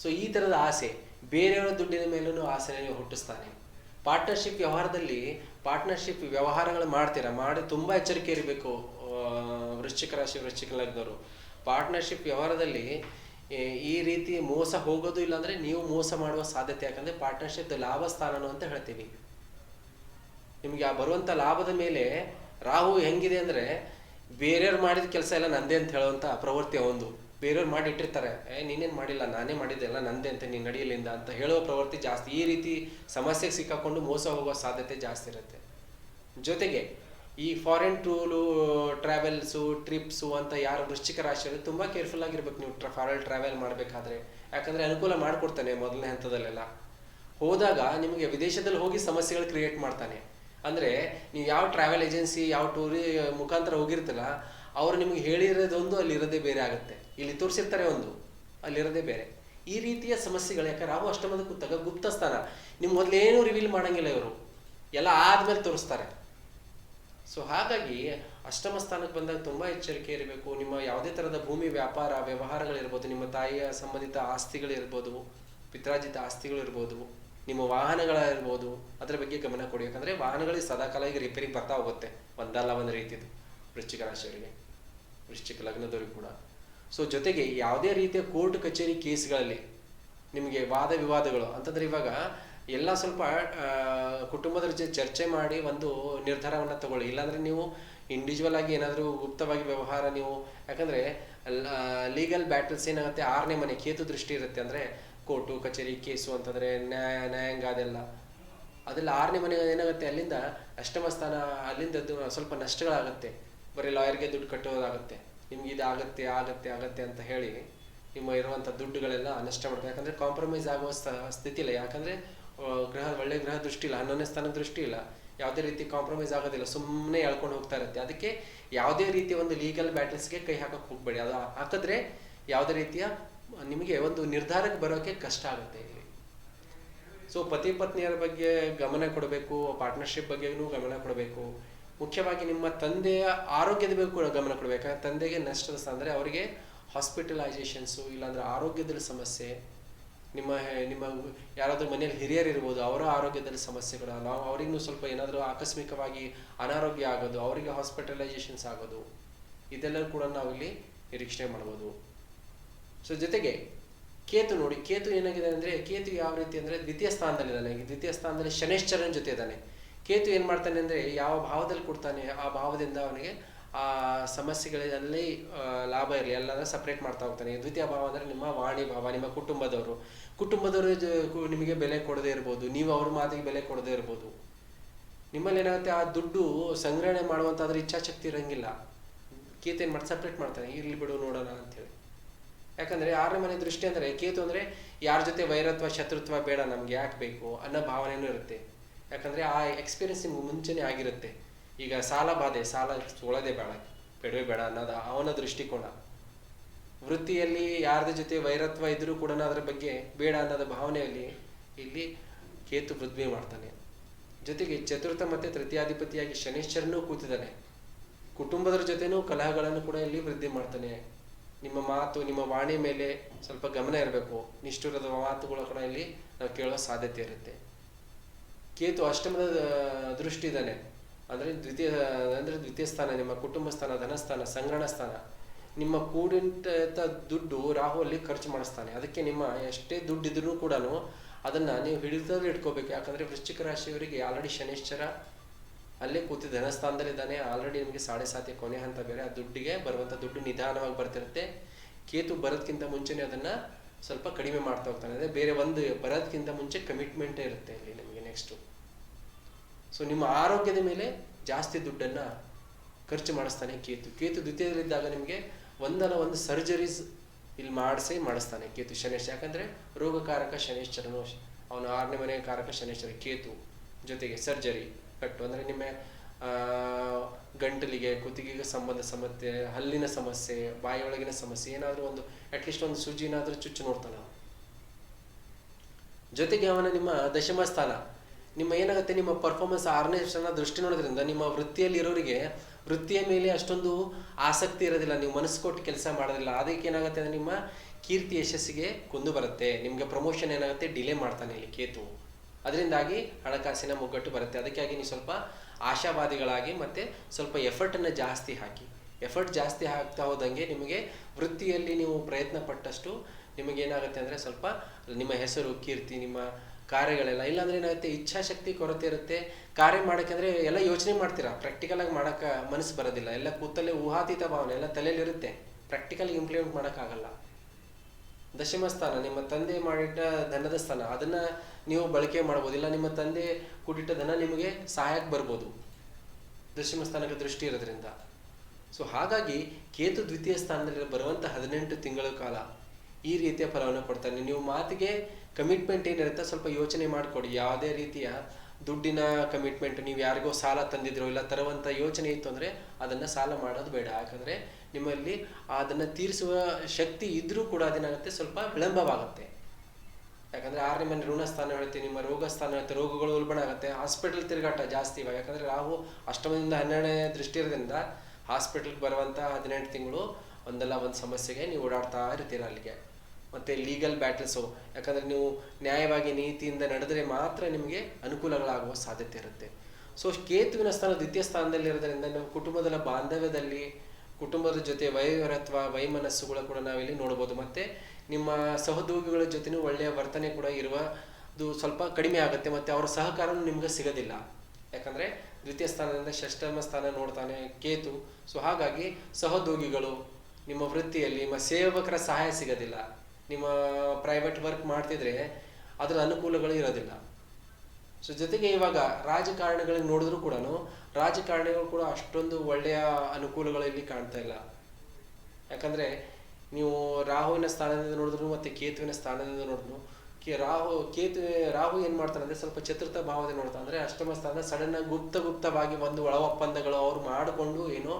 ಸೊ ಈ ಥರದ ಆಸೆ ಬೇರೆಯವರ ದುಡ್ಡಿನ ಮೇಲೂ ಆಸೆ ಹುಟ್ಟಿಸ್ತಾನೆ. ಪಾರ್ಟ್ನರ್ಶಿಪ್ ವ್ಯವಹಾರದಲ್ಲಿ ಪಾರ್ಟ್ನರ್ಶಿಪ್ ವ್ಯವಹಾರಗಳು ಮಾಡ್ತೀರಾ? ಮಾಡಿ ತುಂಬ ಎಚ್ಚರಿಕೆ ಇರಬೇಕು ವೃಶ್ಚಿಕ ರಾಶಿ ವೃಶ್ಚಿಕ ಲಗ್ನವರು ಪಾರ್ಟ್ನರ್ಶಿಪ್ ವ್ಯವಹಾರದಲ್ಲಿ ಈ ರೀತಿ ಮೋಸ ಹೋಗೋದು ಇಲ್ಲಾಂದರೆ ನೀವು ಮೋಸ ಮಾಡುವ ಸಾಧ್ಯತೆ. ಯಾಕಂದ್ರೆ ಪಾರ್ಟ್ನರ್ಶಿಪ್ ಲಾಭ ಸ್ಥಾನನು ಅಂತ ಹೇಳ್ತೀವಿ. ನಿಮ್ಗೆ ಆ ಬರುವಂತ ಲಾಭದ ಮೇಲೆ ರಾಹು ಹೆಂಗಿದೆ ಅಂದ್ರೆ ಬೇರೆಯವ್ರು ಮಾಡಿದ ಕೆಲಸ ಎಲ್ಲ ನಂದೇ ಅಂತ ಹೇಳುವಂಥ ಪ್ರವೃತ್ತಿ ಒಂದು. ಬೇರೆಯವ್ರು ಮಾಡಿ ಇಟ್ಟಿರ್ತಾರೆ ಏ, ನೀನೇನು ಮಾಡಿಲ್ಲ, ನಾನೇ ಮಾಡಿದ್ದೆಲ್ಲ ನಂದೇ ಅಂತ ನೀನು ನಡೆಯಲಿಂದ ಅಂತ ಹೇಳುವ ಪ್ರವೃತ್ತಿ ಜಾಸ್ತಿ. ಈ ರೀತಿ ಸಮಸ್ಯೆಗೆ ಸಿಕ್ಕಾಕೊಂಡು ಮೋಸ ಹೋಗೋ ಸಾಧ್ಯತೆ ಜಾಸ್ತಿ ಇರುತ್ತೆ. ಜೊತೆಗೆ ಈ ಫಾರಿನ್ ಟೂಲು ಟ್ರಾವೆಲ್ಸು ಟ್ರಿಪ್ಸು ಅಂತ ಯಾರು ವೃಶ್ಚಿಕ ರಾಶಿಯಲ್ಲಿ ತುಂಬ ಕೇರ್ಫುಲ್ ಆಗಿರ್ಬೇಕು. ನೀವು ಟ್ರ ಫಾರಿನ್ ಟ್ರಾವೆಲ್ ಮಾಡಬೇಕಾದ್ರೆ. ಯಾಕಂದರೆ ಅನುಕೂಲ ಮಾಡಿಕೊಡ್ತಾನೆ ಮೊದಲನೇ ಹಂತದಲ್ಲೆಲ್ಲ. ಹೋದಾಗ ನಿಮಗೆ ವಿದೇಶದಲ್ಲಿ ಹೋಗಿ ಸಮಸ್ಯೆಗಳು ಕ್ರಿಯೇಟ್ ಮಾಡ್ತಾನೆ. ಅಂದರೆ ನೀವು ಯಾವ ಟ್ರಾವೆಲ್ ಏಜೆನ್ಸಿ ಯಾವ ಟೂರಿ ಮುಖಾಂತರ ಹೋಗಿರ್ತಲ್ಲ ಅವರು ನಿಮಗೆ ಹೇಳಿರೋದೊಂದು ಅಲ್ಲಿರೋದೇ ಬೇರೆ ಆಗುತ್ತೆ. ಇಲ್ಲಿ ತೋರಿಸಿರ್ತಾರೆ ಒಂದು. ಅಲ್ಲಿರೋದೇ ಬೇರೆ. ಈ ರೀತಿಯ ಸಮಸ್ಯೆಗಳು, ಯಾಕಂದ್ರೆ ರಾಹು ಅಷ್ಟಮದ ಕೂತಾಗ ಗುಪ್ತ ಸ್ಥಾನ. ನಿಮ್ಮ ಮೊದಲೇನು ರಿವೀಲ್ ಮಾಡಂಗಿಲ್ಲ ಇವರು. ಎಲ್ಲ ಆದ್ಮೇಲೆ ತೋರಿಸ್ತಾರೆ. ಸೊ ಹಾಗಾಗಿ ಅಷ್ಟಮ ಸ್ಥಾನಕ್ಕೆ ಬಂದಾಗ ತುಂಬ ಎಚ್ಚರಿಕೆ ಇರಬೇಕು. ನಿಮ್ಮ ಯಾವುದೇ ಥರದ ಭೂಮಿ ವ್ಯಾಪಾರ, ವ್ಯವಹಾರಗಳಿರ್ಬೋದು, ನಿಮ್ಮ ತಾಯಿಯ ಸಂಬಂಧಿತ ಆಸ್ತಿಗಳಿರ್ಬೋದು ಪಿತ್ರಾಜಿತ ಆಸ್ತಿಗಳಿರ್ಬೋದು, ನಿಮ್ಮ ವಾಹನಗಳಿರ್ಬೋದು ಅದರ ಬಗ್ಗೆ ಗಮನ ಕೊಡಿ. ಯಾಕಂದರೆ ವಾಹನಗಳಿಗೆ ಸದಾಕಾಲ ಈಗ ರಿಪೇರಿಗೆ ಬರ್ತಾ ಹೋಗುತ್ತೆ. ಒಂದಲ್ಲ ಒಂದು ರೀತಿದು ವೃಶ್ಚಿಕ ರಾಶಿಯವರಿಗೆ ವೃಶ್ಚಿಕ ಲಗ್ನದವ್ರಿಗೆ ಕೂಡ. ಸೊ ಜೊತೆಗೆ ಯಾವುದೇ ರೀತಿಯ ಕೋರ್ಟ್ ಕಚೇರಿ ಕೇಸ್ಗಳಲ್ಲಿ ನಿಮಗೆ ವಾದ ವಿವಾದಗಳು ಅಂತಂದ್ರೆ ಇವಾಗ ಎಲ್ಲ ಸ್ವಲ್ಪ ಕುಟುಂಬದ ಜೊತೆ ಚರ್ಚೆ ಮಾಡಿ ಒಂದು ನಿರ್ಧಾರವನ್ನು ತಗೊಳ್ಳಿ. ಇಲ್ಲಾಂದರೆ ನೀವು ಇಂಡಿವಿಜುವಲ್ ಆಗಿ ಏನಾದರೂ ಗುಪ್ತವಾಗಿ ವ್ಯವಹಾರ ನೀವು, ಯಾಕಂದ್ರೆ ಲೀಗಲ್ ಬ್ಯಾಟಲ್ಸ್ ಏನಾಗುತ್ತೆ? ಆರನೇ ಮನೆ ಕೇತು ದೃಷ್ಟಿ ಇರುತ್ತೆ ಅಂದರೆ ಕೋರ್ಟು, ಕಚೇರಿ ಕೇಸು ಅಂತಂದರೆ ನ್ಯಾಯ, ನ್ಯಾಯಾಂಗ ಅದೆಲ್ಲ. ಅದೆಲ್ಲ ಆರನೇ ಮನೆ ಏನಾಗುತ್ತೆ? ಅಲ್ಲಿಂದ ಅಷ್ಟಮ ಸ್ಥಾನ ಅಲ್ಲಿಂದ ಸ್ವಲ್ಪ ನಷ್ಟಗಳಾಗುತ್ತೆ. ಬರೀ ಲಾಯರ್ಗೆ ದುಡ್ಡು ಕಟ್ಟೋದಾಗುತ್ತೆ. ನಿಮ್ಗೆ ಇದು ಆಗತ್ತೆ ಆಗತ್ತೆ ಆಗತ್ತೆ ಅಂತ ಹೇಳಿ ನಿಮ್ಮ ಇರುವಂಥ ದುಡ್ಡುಗಳೆಲ್ಲ ನಷ್ಟ ಮಾಡ್ತಾರೆ ಯಾಕಂದ್ರೆ ಕಾಂಪ್ರಮೈಸ್ ಆಗುವ ಸ್ಥ- ಸ್ಥಿತಿ ಇಲ್ಲ. ಯಾಕಂದ್ರೆ ಗ್ರಹ, ಒಳ್ಳೆ ಗ್ರಹ ದೃಷ್ಟಿ ಇಲ್ಲ, ಹನ್ನೊಂದನೇ ಸ್ಥಾನ ದೃಷ್ಟಿ ಇಲ್ಲ. ಯಾವುದೇ ರೀತಿ ಕಾಂಪ್ರಮೈಸ್ ಆಗೋದಿಲ್ಲ. ಸುಮ್ಮನೆ ಎಳ್ಕೊಂಡು ಹೋಗ್ತಾ ಇರುತ್ತೆ. ಅದಕ್ಕೆ ಯಾವುದೇ ರೀತಿಯ ಒಂದು ಲೀಗಲ್ ಬ್ಯಾಟಲ್ಸ್ಗೆ ಕೈ ಹಾಕಕ್ಕೆ ಹೋಗ್ಬೇಡಿ. ಅದು ಹಾಕಿದ್ರೆ ಯಾವುದೇ ರೀತಿಯ ನಿಮಗೆ ಒಂದು ನಿರ್ಧಾರಕ್ಕೆ ಬರೋಕ್ಕೆ ಕಷ್ಟ ಆಗುತ್ತೆ ಇಲ್ಲಿ. ಸೊ ಪತಿ ಪತ್ನಿಯರ ಬಗ್ಗೆ ಗಮನ ಕೊಡಬೇಕು ಪಾರ್ಟ್ನರ್ಶಿಪ್ ಬಗ್ಗೆನೂ ಗಮನ ಕೊಡಬೇಕು. ಮುಖ್ಯವಾಗಿ ನಿಮ್ಮ ತಂದೆಯ ಆರೋಗ್ಯದ ಬಗ್ಗೆ ಕೂಡ ಗಮನ ಕೊಡಬೇಕು. ಯಾಕಂದರೆ ತಂದೆಗೆ ನಷ್ಟದ ಅಂದರೆ ಅವರಿಗೆ ಹಾಸ್ಪಿಟಲೈಸೇಷನ್ಸು ಇಲ್ಲಾಂದರೆ ಆರೋಗ್ಯದಲ್ಲಿ ಸಮಸ್ಯೆ, ನಿಮ್ಮ ನಿಮ್ಮ ಯಾರಾದರೂ ಮನೆಯಲ್ಲಿ ಹಿರಿಯರು ಇರ್ಬೋದು, ಅವರ ಆರೋಗ್ಯದಲ್ಲಿ ಸಮಸ್ಯೆಗಳು, ನಾವು ಅವರಿಗೂ ಸ್ವಲ್ಪ ಏನಾದರೂ ಆಕಸ್ಮಿಕವಾಗಿ ಅನಾರೋಗ್ಯ ಆಗೋದು, ಅವರಿಗೆ ಹಾಸ್ಪಿಟಲೈಸೇಷನ್ಸ್ ಆಗೋದು ಇದೆಲ್ಲ ಕೂಡ ನಾವು ಇಲ್ಲಿ ನಿರೀಕ್ಷಣೆ ಮಾಡ್ಬೋದು. ಸೊ ಜೊತೆಗೆ ಕೇತು ನೋಡಿ, ಕೇತು ಏನಾಗಿದೆ ಅಂದರೆ, ಕೇತು ಯಾವ ರೀತಿ ಅಂದರೆ ದ್ವಿತೀಯ ಸ್ಥಾನದಲ್ಲಿದ್ದಾನೆ. ದ್ವಿತೀಯ ಸ್ಥಾನದಲ್ಲಿ ಶನೇಶ್ವರನ ಜೊತೆ ಇದ್ದಾನೆ. ಕೇತು ಏನು ಮಾಡ್ತಾನೆ ಅಂದ್ರೆ, ಯಾವ ಭಾವದಲ್ಲಿ ಕೊಡ್ತಾನೆ, ಆ ಭಾವದಿಂದ ಅವನಿಗೆ ಆ ಸಮಸ್ಯೆಗಳಲ್ಲಿ ಲಾಭ ಇರಲಿ ಎಲ್ಲ ಸಪ್ರೇಟ್ ಮಾಡ್ತಾ ಹೋಗ್ತಾನೆ. ದ್ವಿತೀಯ ಭಾವ ಅಂದ್ರೆ ನಿಮ್ಮ ವಾಣಿ ಭಾವ, ನಿಮ್ಮ ಕುಟುಂಬದವರು. ಕುಟುಂಬದವರು ನಿಮಗೆ ಬೆಲೆ ಕೊಡದೇ ಇರ್ಬೋದು, ನೀವು ಅವ್ರ ಮಾತಿಗೆ ಬೆಲೆ ಕೊಡದೇ ಇರ್ಬೋದು. ನಿಮ್ಮಲ್ಲಿ ಏನಾಗುತ್ತೆ, ಆ ದುಡ್ಡು ಸಂಗ್ರಹಣೆ ಮಾಡುವಂತಾದ್ರೆ ಇಚ್ಛಾಶಕ್ತಿ ಇರಂಗಿಲ್ಲ. ಕೇತು ಏನು ಮಾಡಿ ಸಪ್ರೇಟ್ ಮಾಡ್ತಾನೆ, ಇರಲಿ ಬಿಡು ನೋಡೋಣ ಅಂತೇಳಿ ಯಾಕಂದ್ರೆ ಆರನೇ ಮನೆ ದೃಷ್ಟಿ ಅಂದ್ರೆ, ಕೇತು ಅಂದ್ರೆ ಯಾರ ಜೊತೆ ವೈರತ್ವ, ಶತ್ರುತ್ವ ಬೇಡ ನಮ್ಗೆ, ಯಾಕೆ ಬೇಕು ಅನ್ನೋ ಭಾವನೆಯೂ ಇರುತ್ತೆ. ಯಾಕಂದ್ರೆ ಆ ಎಕ್ಸ್ಪೀರಿಯನ್ಸ್ ನಿಮ್ಗೆ ಮುಂಚೆನೆ ಆಗಿರುತ್ತೆ. ಈಗ ಸಾಲ ಬಾಧೆ, ಸಾಲ ತೊಗೊಳ್ಳೋದೇ ಬೇಡ, ಬೇಡವೇ ಬೇಡ ಅನ್ನೋದು ಅವನ ದೃಷ್ಟಿಕೋನ. ವೃತ್ತಿಯಲ್ಲಿ ಯಾರ್ದ ಜೊತೆ ವೈರತ್ವ ಇದ್ದರೂ ಕೂಡ ಅದರ ಬಗ್ಗೆ ಬೇಡ ಅನ್ನೋದ ಭಾವನೆಯಲ್ಲಿ ಇಲ್ಲಿ ಕೇತು ವೃದ್ಧಿ ಮಾಡ್ತಾನೆ. ಜೊತೆಗೆ ಚತುರ್ಥ ಮತ್ತು ತೃತೀಯಾಧಿಪತಿಯಾಗಿ ಶನೇಶ್ವರನೂ ಕೂತಿದ್ದಾನೆ. ಕುಟುಂಬದ ಜೊತೆನೂ ಕಲಹಗಳನ್ನು ಕೂಡ ಇಲ್ಲಿ ವೃದ್ಧಿ ಮಾಡ್ತಾನೆ. ನಿಮ್ಮ ಮಾತು, ನಿಮ್ಮ ವಾಣಿ ಮೇಲೆ ಸ್ವಲ್ಪ ಗಮನ ಇರಬೇಕು. ನಿಷ್ಠುರದ ಮಾತುಗಳು ಕೂಡ ಇಲ್ಲಿ ನಾವು ಕೇಳೋ ಸಾಧ್ಯತೆ ಇರುತ್ತೆ. ಕೇತು ಅಷ್ಟಮದ ದೃಷ್ಟಿ ಇದ್ದಾನೆ. ಅಂದರೆ ದ್ವಿತೀಯ ಅಂದರೆ ದ್ವಿತೀಯ ಸ್ಥಾನ, ನಿಮ್ಮ ಕುಟುಂಬ ಸ್ಥಾನ ಧನಸ್ಥಾನ ಸಂಗ್ರಹಣ ಸ್ಥಾನ. ನಿಮ್ಮ ಕೂಡಿಂತ ದುಡ್ಡು ರಾಹುವಲ್ಲಿ ಖರ್ಚು ಮಾಡಿಸ್ತಾನೆ. ಅದಕ್ಕೆ ನಿಮ್ಮ ಎಷ್ಟೇ ದುಡ್ಡು ಇದ್ರೂ ಕೂಡ ಅದನ್ನು ನೀವು ಹಿಡಿತದಲ್ಲಿ ಇಟ್ಕೋಬೇಕು. ಯಾಕಂದರೆ ವೃಶ್ಚಿಕ ರಾಶಿಯವರಿಗೆ ಆಲ್ರೆಡಿ ಶನಿಶ್ಚರ, ಅಲ್ಲೇ ಕೂತಿ ಧನಸ್ಥಾನದಲ್ಲಿದ್ದಾನೆ ಆಲ್ರೆಡಿ ನಿಮಗೆ ಸಾಡೆ ಸಾತಿ ಕೊನೆ ಹಂತ ಬೇರೆ. ಆ ದುಡ್ಡಿಗೆ ಬರುವಂಥ ದುಡ್ಡು ನಿಧಾನವಾಗಿ ಬರ್ತಿರುತ್ತೆ. ಕೇತು ಬರೋದಕ್ಕಿಂತ ಮುಂಚೆನೇ ಅದನ್ನು ಸ್ವಲ್ಪ ಕಡಿಮೆ ಮಾಡ್ತಾ ಹೋಗ್ತಾನೆ. ಅದೇ ಬೇರೆ ಒಂದು ಬರೋದಕ್ಕಿಂತ ಮುಂಚೆ ಕಮಿಟ್ಮೆಂಟೇ ಇರುತ್ತೆ ಇಲ್ಲಿ ನೆಕ್ಸ್ಟು ಸೊ ನಿಮ್ಮ ಆರೋಗ್ಯದ ಮೇಲೆ ಜಾಸ್ತಿ ದುಡ್ಡನ್ನ ಖರ್ಚು ಮಾಡಿಸ್ತಾನೆ ಕೇತು. ಕೇತು ದ್ವಿತೀಯದಲ್ಲಿದ್ದಾಗ ನಿಮಗೆ ಒಂದಲ್ಲ ಒಂದು ಸರ್ಜರೀಸ್ ಇಲ್ಲಿ ಮಾಡಿಸಿ ಮಾಡಿಸ್ತಾನೆ ಕೇತು ಶನೇಶ್. ಯಾಕಂದರೆ ರೋಗಕಾರಕ ಶನೇಶ್ವರನು ಅವನು ಆರನೇ ಮನೆಯ ಕಾರಕ ಶನೇಶ್ವರ ಕೇತು ಜೊತೆಗೆ ಸರ್ಜರಿ ಕಟ್ಟು. ಅಂದ್ರೆ ನಿಮ್ಮ ಗಂಟಲಿಗೆ, ಕುತ್ತಿಗೆಗೆ ಸಂಬಂಧ ಸಮಸ್ಯೆ, ಹಲ್ಲಿನ ಸಮಸ್ಯೆ, ಬಾಯಿಯೊಳಗಿನ ಸಮಸ್ಯೆ, ಏನಾದರೂ ಒಂದು ಅಟ್ಲೀಸ್ಟ್ ಒಂದು ಸೂಜಿನಾದ್ರೂ ಚುಚ್ಚು ನೋಡ್ತಾನೆ ಜೊತೆಗೆ ಅವನ ನಿಮ್ಮ ದಶಮ ಸ್ಥಾನ. ನಿಮ್ಮ ಏನಾಗುತ್ತೆ, ನಿಮ್ಮ ಪರ್ಫಾರ್ಮೆನ್ಸ್ ಆರನೇ ಸ್ಥಾನ ದೃಷ್ಟಿ ನೋಡೋದ್ರಿಂದ ನಿಮ್ಮ ವೃತ್ತಿಯಲ್ಲಿ ಇರೋರಿಗೆ ವೃತ್ತಿಯ ಮೇಲೆ ಅಷ್ಟೊಂದು ಆಸಕ್ತಿ ಇರೋದಿಲ್ಲ, ನೀವು ಮನಸ್ಸು ಕೊಟ್ಟು ಕೆಲಸ ಮಾಡೋದಿಲ್ಲ. ಅದಕ್ಕೆ ಏನಾಗುತ್ತೆ ಅಂದರೆ ನಿಮ್ಮ ಕೀರ್ತಿ ಯಶಸ್ಸಿಗೆ ಕುಂದು ಬರುತ್ತೆ. ನಿಮಗೆ ಪ್ರಮೋಷನ್ ಏನಾಗುತ್ತೆ ಡಿಲೇ ಮಾಡ್ತಾನೆ ಇಲ್ಲಿ ಕೇತು. ಅದರಿಂದಾಗಿ ಹಣಕಾಸಿನ ಮುಗ್ಗಟ್ಟು ಬರುತ್ತೆ. ಅದಕ್ಕಾಗಿ ನೀವು ಸ್ವಲ್ಪ ಆಶಾವಾದಿಗಳಾಗಿ ಮತ್ತು ಸ್ವಲ್ಪ ಎಫರ್ಟನ್ನು ಜಾಸ್ತಿ ಹಾಕಿ. ಎಫರ್ಟ್ ಜಾಸ್ತಿ ಹಾಕ್ತಾ ಹೋದಂಗೆ ನಿಮಗೆ ವೃತ್ತಿಯಲ್ಲಿ ನೀವು ಪ್ರಯತ್ನ ಪಟ್ಟಷ್ಟು ನಿಮಗೇನಾಗುತ್ತೆ ಅಂದರೆ ಸ್ವಲ್ಪ ನಿಮ್ಮ ಹೆಸರು, ಕೀರ್ತಿ, ನಿಮ್ಮ ಕಾರ್ಯಗಳೆಲ್ಲ. ಇಲ್ಲಾಂದ್ರೆ ಏನಾಗುತ್ತೆ ಇಚ್ಛಾಶಕ್ತಿ ಕೊರತೆ ಇರುತ್ತೆ. ಕಾರ್ಯ ಮಾಡೋಕ್ಕಂದ್ರೆ ಎಲ್ಲ ಯೋಚನೆ ಮಾಡ್ತೀರಾ? ಪ್ರಾಕ್ಟಿಕಲ್ ಆಗಿ ಮಾಡೋಕ್ಕೆ ಮನಸ್ಸು ಬರೋದಿಲ್ಲ. ಎಲ್ಲ ಕೂತಲ್ಲೇ ಊಹಾತೀತ ಭಾವನೆ, ಎಲ್ಲ ತಲೆಯಲ್ಲಿ ಇರುತ್ತೆ ಪ್ರಾಕ್ಟಿಕಲ್ ಇಂಪ್ಲಿಮೆಂಟ್ ಮಾಡೋಕ್ಕಾಗಲ್ಲ. ದಶಮ ಸ್ಥಾನ, ನಿಮ್ಮ ತಂದೆ ಮಾಡಿಟ್ಟ ಧನದ ಸ್ಥಾನ, ಅದನ್ನ ನೀವು ಬಳಕೆ ಮಾಡ್ಬೋದು. ಇಲ್ಲ, ನಿಮ್ಮ ತಂದೆ ಕೂಡಿಟ್ಟ ಧನ ನಿಮಗೆ ಸಹಾಯಕ್ಕೆ ಬರ್ಬೋದು. ದಶಮ ಸ್ಥಾನಕ್ಕೆ ದೃಷ್ಟಿ ಇರೋದ್ರಿಂದ. ಸೊ ಹಾಗಾಗಿ ಕೇತು ದ್ವಿತೀಯ ಸ್ಥಾನದಲ್ಲಿ ಬರುವಂಥ ಹದಿನೆಂಟು ತಿಂಗಳ ಕಾಲ ಈ ರೀತಿಯ ಫಲವನ್ನು ಕೊಡ್ತಾನೆ ನೀವು ಮಾತಿಗೆ ಕಮಿಟ್ಮೆಂಟ್ ಏನಿರುತ್ತೆ ಸ್ವಲ್ಪ ಯೋಚನೆ ಮಾಡಿಕೊಡಿ. ಯಾವುದೇ ರೀತಿಯ ದುಡ್ಡಿನ ಕಮಿಟ್ಮೆಂಟ್ ನೀವು ಯಾರಿಗೋ ಸಾಲ ತಂದಿದ್ರೋ ಇಲ್ಲ ತರುವಂಥ ಯೋಚನೆ ಇತ್ತು ಅಂದರೆ ಅದನ್ನು ಸಾಲ ಮಾಡೋದು ಬೇಡ. ಯಾಕಂದರೆ ನಿಮ್ಮಲ್ಲಿ ಅದನ್ನು ತೀರಿಸುವ ಶಕ್ತಿ ಇದ್ದರೂ ಕೂಡ ಅದೇನಾಗುತ್ತೆ? ಸ್ವಲ್ಪ ವಿಳಂಬವಾಗುತ್ತೆ. ಯಾಕಂದರೆ ಆರನೇ ಮನೆ ಋಣ ಸ್ಥಾನ ಹೇಳುತ್ತೆ ನಿಮ್ಮ ರೋಗ ಸ್ಥಾನ ಹೇಳುತ್ತೆ ರೋಗಗಳು ಉಲ್ಬಣ ಆಗುತ್ತೆ. ಹಾಸ್ಪಿಟಲ್ ತಿರುಗಾಟ ಜಾಸ್ತಿ ಇವಾಗ. ಯಾಕಂದರೆ ರಾಹು ಅಷ್ಟಮದಿಂದ ಹನ್ನೆರಡನೇ ದೃಷ್ಟಿ ಇರೋದ್ರಿಂದ ಹಾಸ್ಪಿಟಲ್ಗೆ ಬರುವಂಥ ಹದಿನೆಂಟು ತಿಂಗಳು ಒಂದಲ್ಲ ಒಂದು ಸಮಸ್ಯೆಗೆ ನೀವು ಓಡಾಡ್ತಾ ಇರ್ತೀರ ಅಲ್ಲಿಗೆ. ಮತ್ತೆ ಲೀಗಲ್ ಬ್ಯಾಟಲ್ಸು ಯಾಕಂದರೆ ನೀವು ನ್ಯಾಯವಾಗಿ ನೀತಿಯಿಂದ ನಡೆದರೆ ಮಾತ್ರ ನಿಮಗೆ ಅನುಕೂಲಗಳಾಗುವ ಸಾಧ್ಯತೆ ಇರುತ್ತೆ. ಸೊ ಕೇತುವಿನ ಸ್ಥಾನ ದ್ವಿತೀಯ ಸ್ಥಾನದಲ್ಲಿರೋದರಿಂದ ನಾವು ಕುಟುಂಬದ ಬಾಂಧವ್ಯದಲ್ಲಿ ಕುಟುಂಬದ ಜೊತೆ ವೈವರತ್ವ, ವೈಮನಸ್ಸುಗಳು ಕೂಡ ನಾವಿಲ್ಲಿ ನೋಡ್ಬೋದು. ಮತ್ತು ನಿಮ್ಮ ಸಹೋದ್ಯೋಗಿಗಳ ಜೊತೆನೂ ಒಳ್ಳೆಯ ವರ್ತನೆ ಕೂಡ ಇರುವ ಅದು ಸ್ವಲ್ಪ ಕಡಿಮೆ ಆಗುತ್ತೆ. ಮತ್ತು ಅವರ ಸಹಕಾರನೂ ನಿಮ್ಗೆ ಸಿಗೋದಿಲ್ಲ. ಯಾಕಂದರೆ ದ್ವಿತೀಯ ಸ್ಥಾನದಿಂದ ಷಷ್ಠಮ ಸ್ಥಾನ ನೋಡ್ತಾನೆ ಕೇತು. ಸೊ ಹಾಗಾಗಿ ಸಹೋದ್ಯೋಗಿಗಳು ನಿಮ್ಮ ವೃತ್ತಿಯಲ್ಲಿ ನಿಮ್ಮ ಸೇವಕರ ಸಹಾಯ ಸಿಗೋದಿಲ್ಲ. ನಿಮ್ಮ ಪ್ರೈವೇಟ್ ವರ್ಕ್ ಮಾಡ್ತಿದ್ರೆ ಅದರ ಅನುಕೂಲಗಳು ಇರೋದಿಲ್ಲ. ಸೊ ಜೊತೆಗೆ ಇವಾಗ ರಾಜಕಾರಣಿಗಳಿಗೆ ನೋಡಿದ್ರು ಕೂಡ ರಾಜಕಾರಣಿಗಳು ಕೂಡ ಅಷ್ಟೊಂದು ಒಳ್ಳೆಯ ಅನುಕೂಲಗಳು ಇಲ್ಲಿ ಕಾಣ್ತಾ ಇಲ್ಲ. ಯಾಕಂದ್ರೆ ನೀವು ರಾಹುವಿನ ಸ್ಥಾನದಿಂದ ನೋಡಿದ್ರು ಮತ್ತೆ ಕೇತುವಿನ ಸ್ಥಾನದಿಂದ ನೋಡಿದ್ರು. ಕೆ ರಾಹು, ಕೇತು, ರಾಹು ಏನು ಮಾಡ್ತಾನೆ ಅಂದ್ರೆ ಸ್ವಲ್ಪ ಚತುರ್ಥ ಭಾವದಿಂದ ನೋಡ್ತಾನೆ ಅಂದ್ರೆ ಅಷ್ಟಮ ಸ್ಥಾನ ಸಡನ್ ಆಗಿ ಗುಪ್ತ ಗುಪ್ತವಾಗಿ ಒಂದು ಒಳ ಒಪ್ಪಂದಗಳು ಅವ್ರು ಮಾಡಿಕೊಂಡು ಏನೋ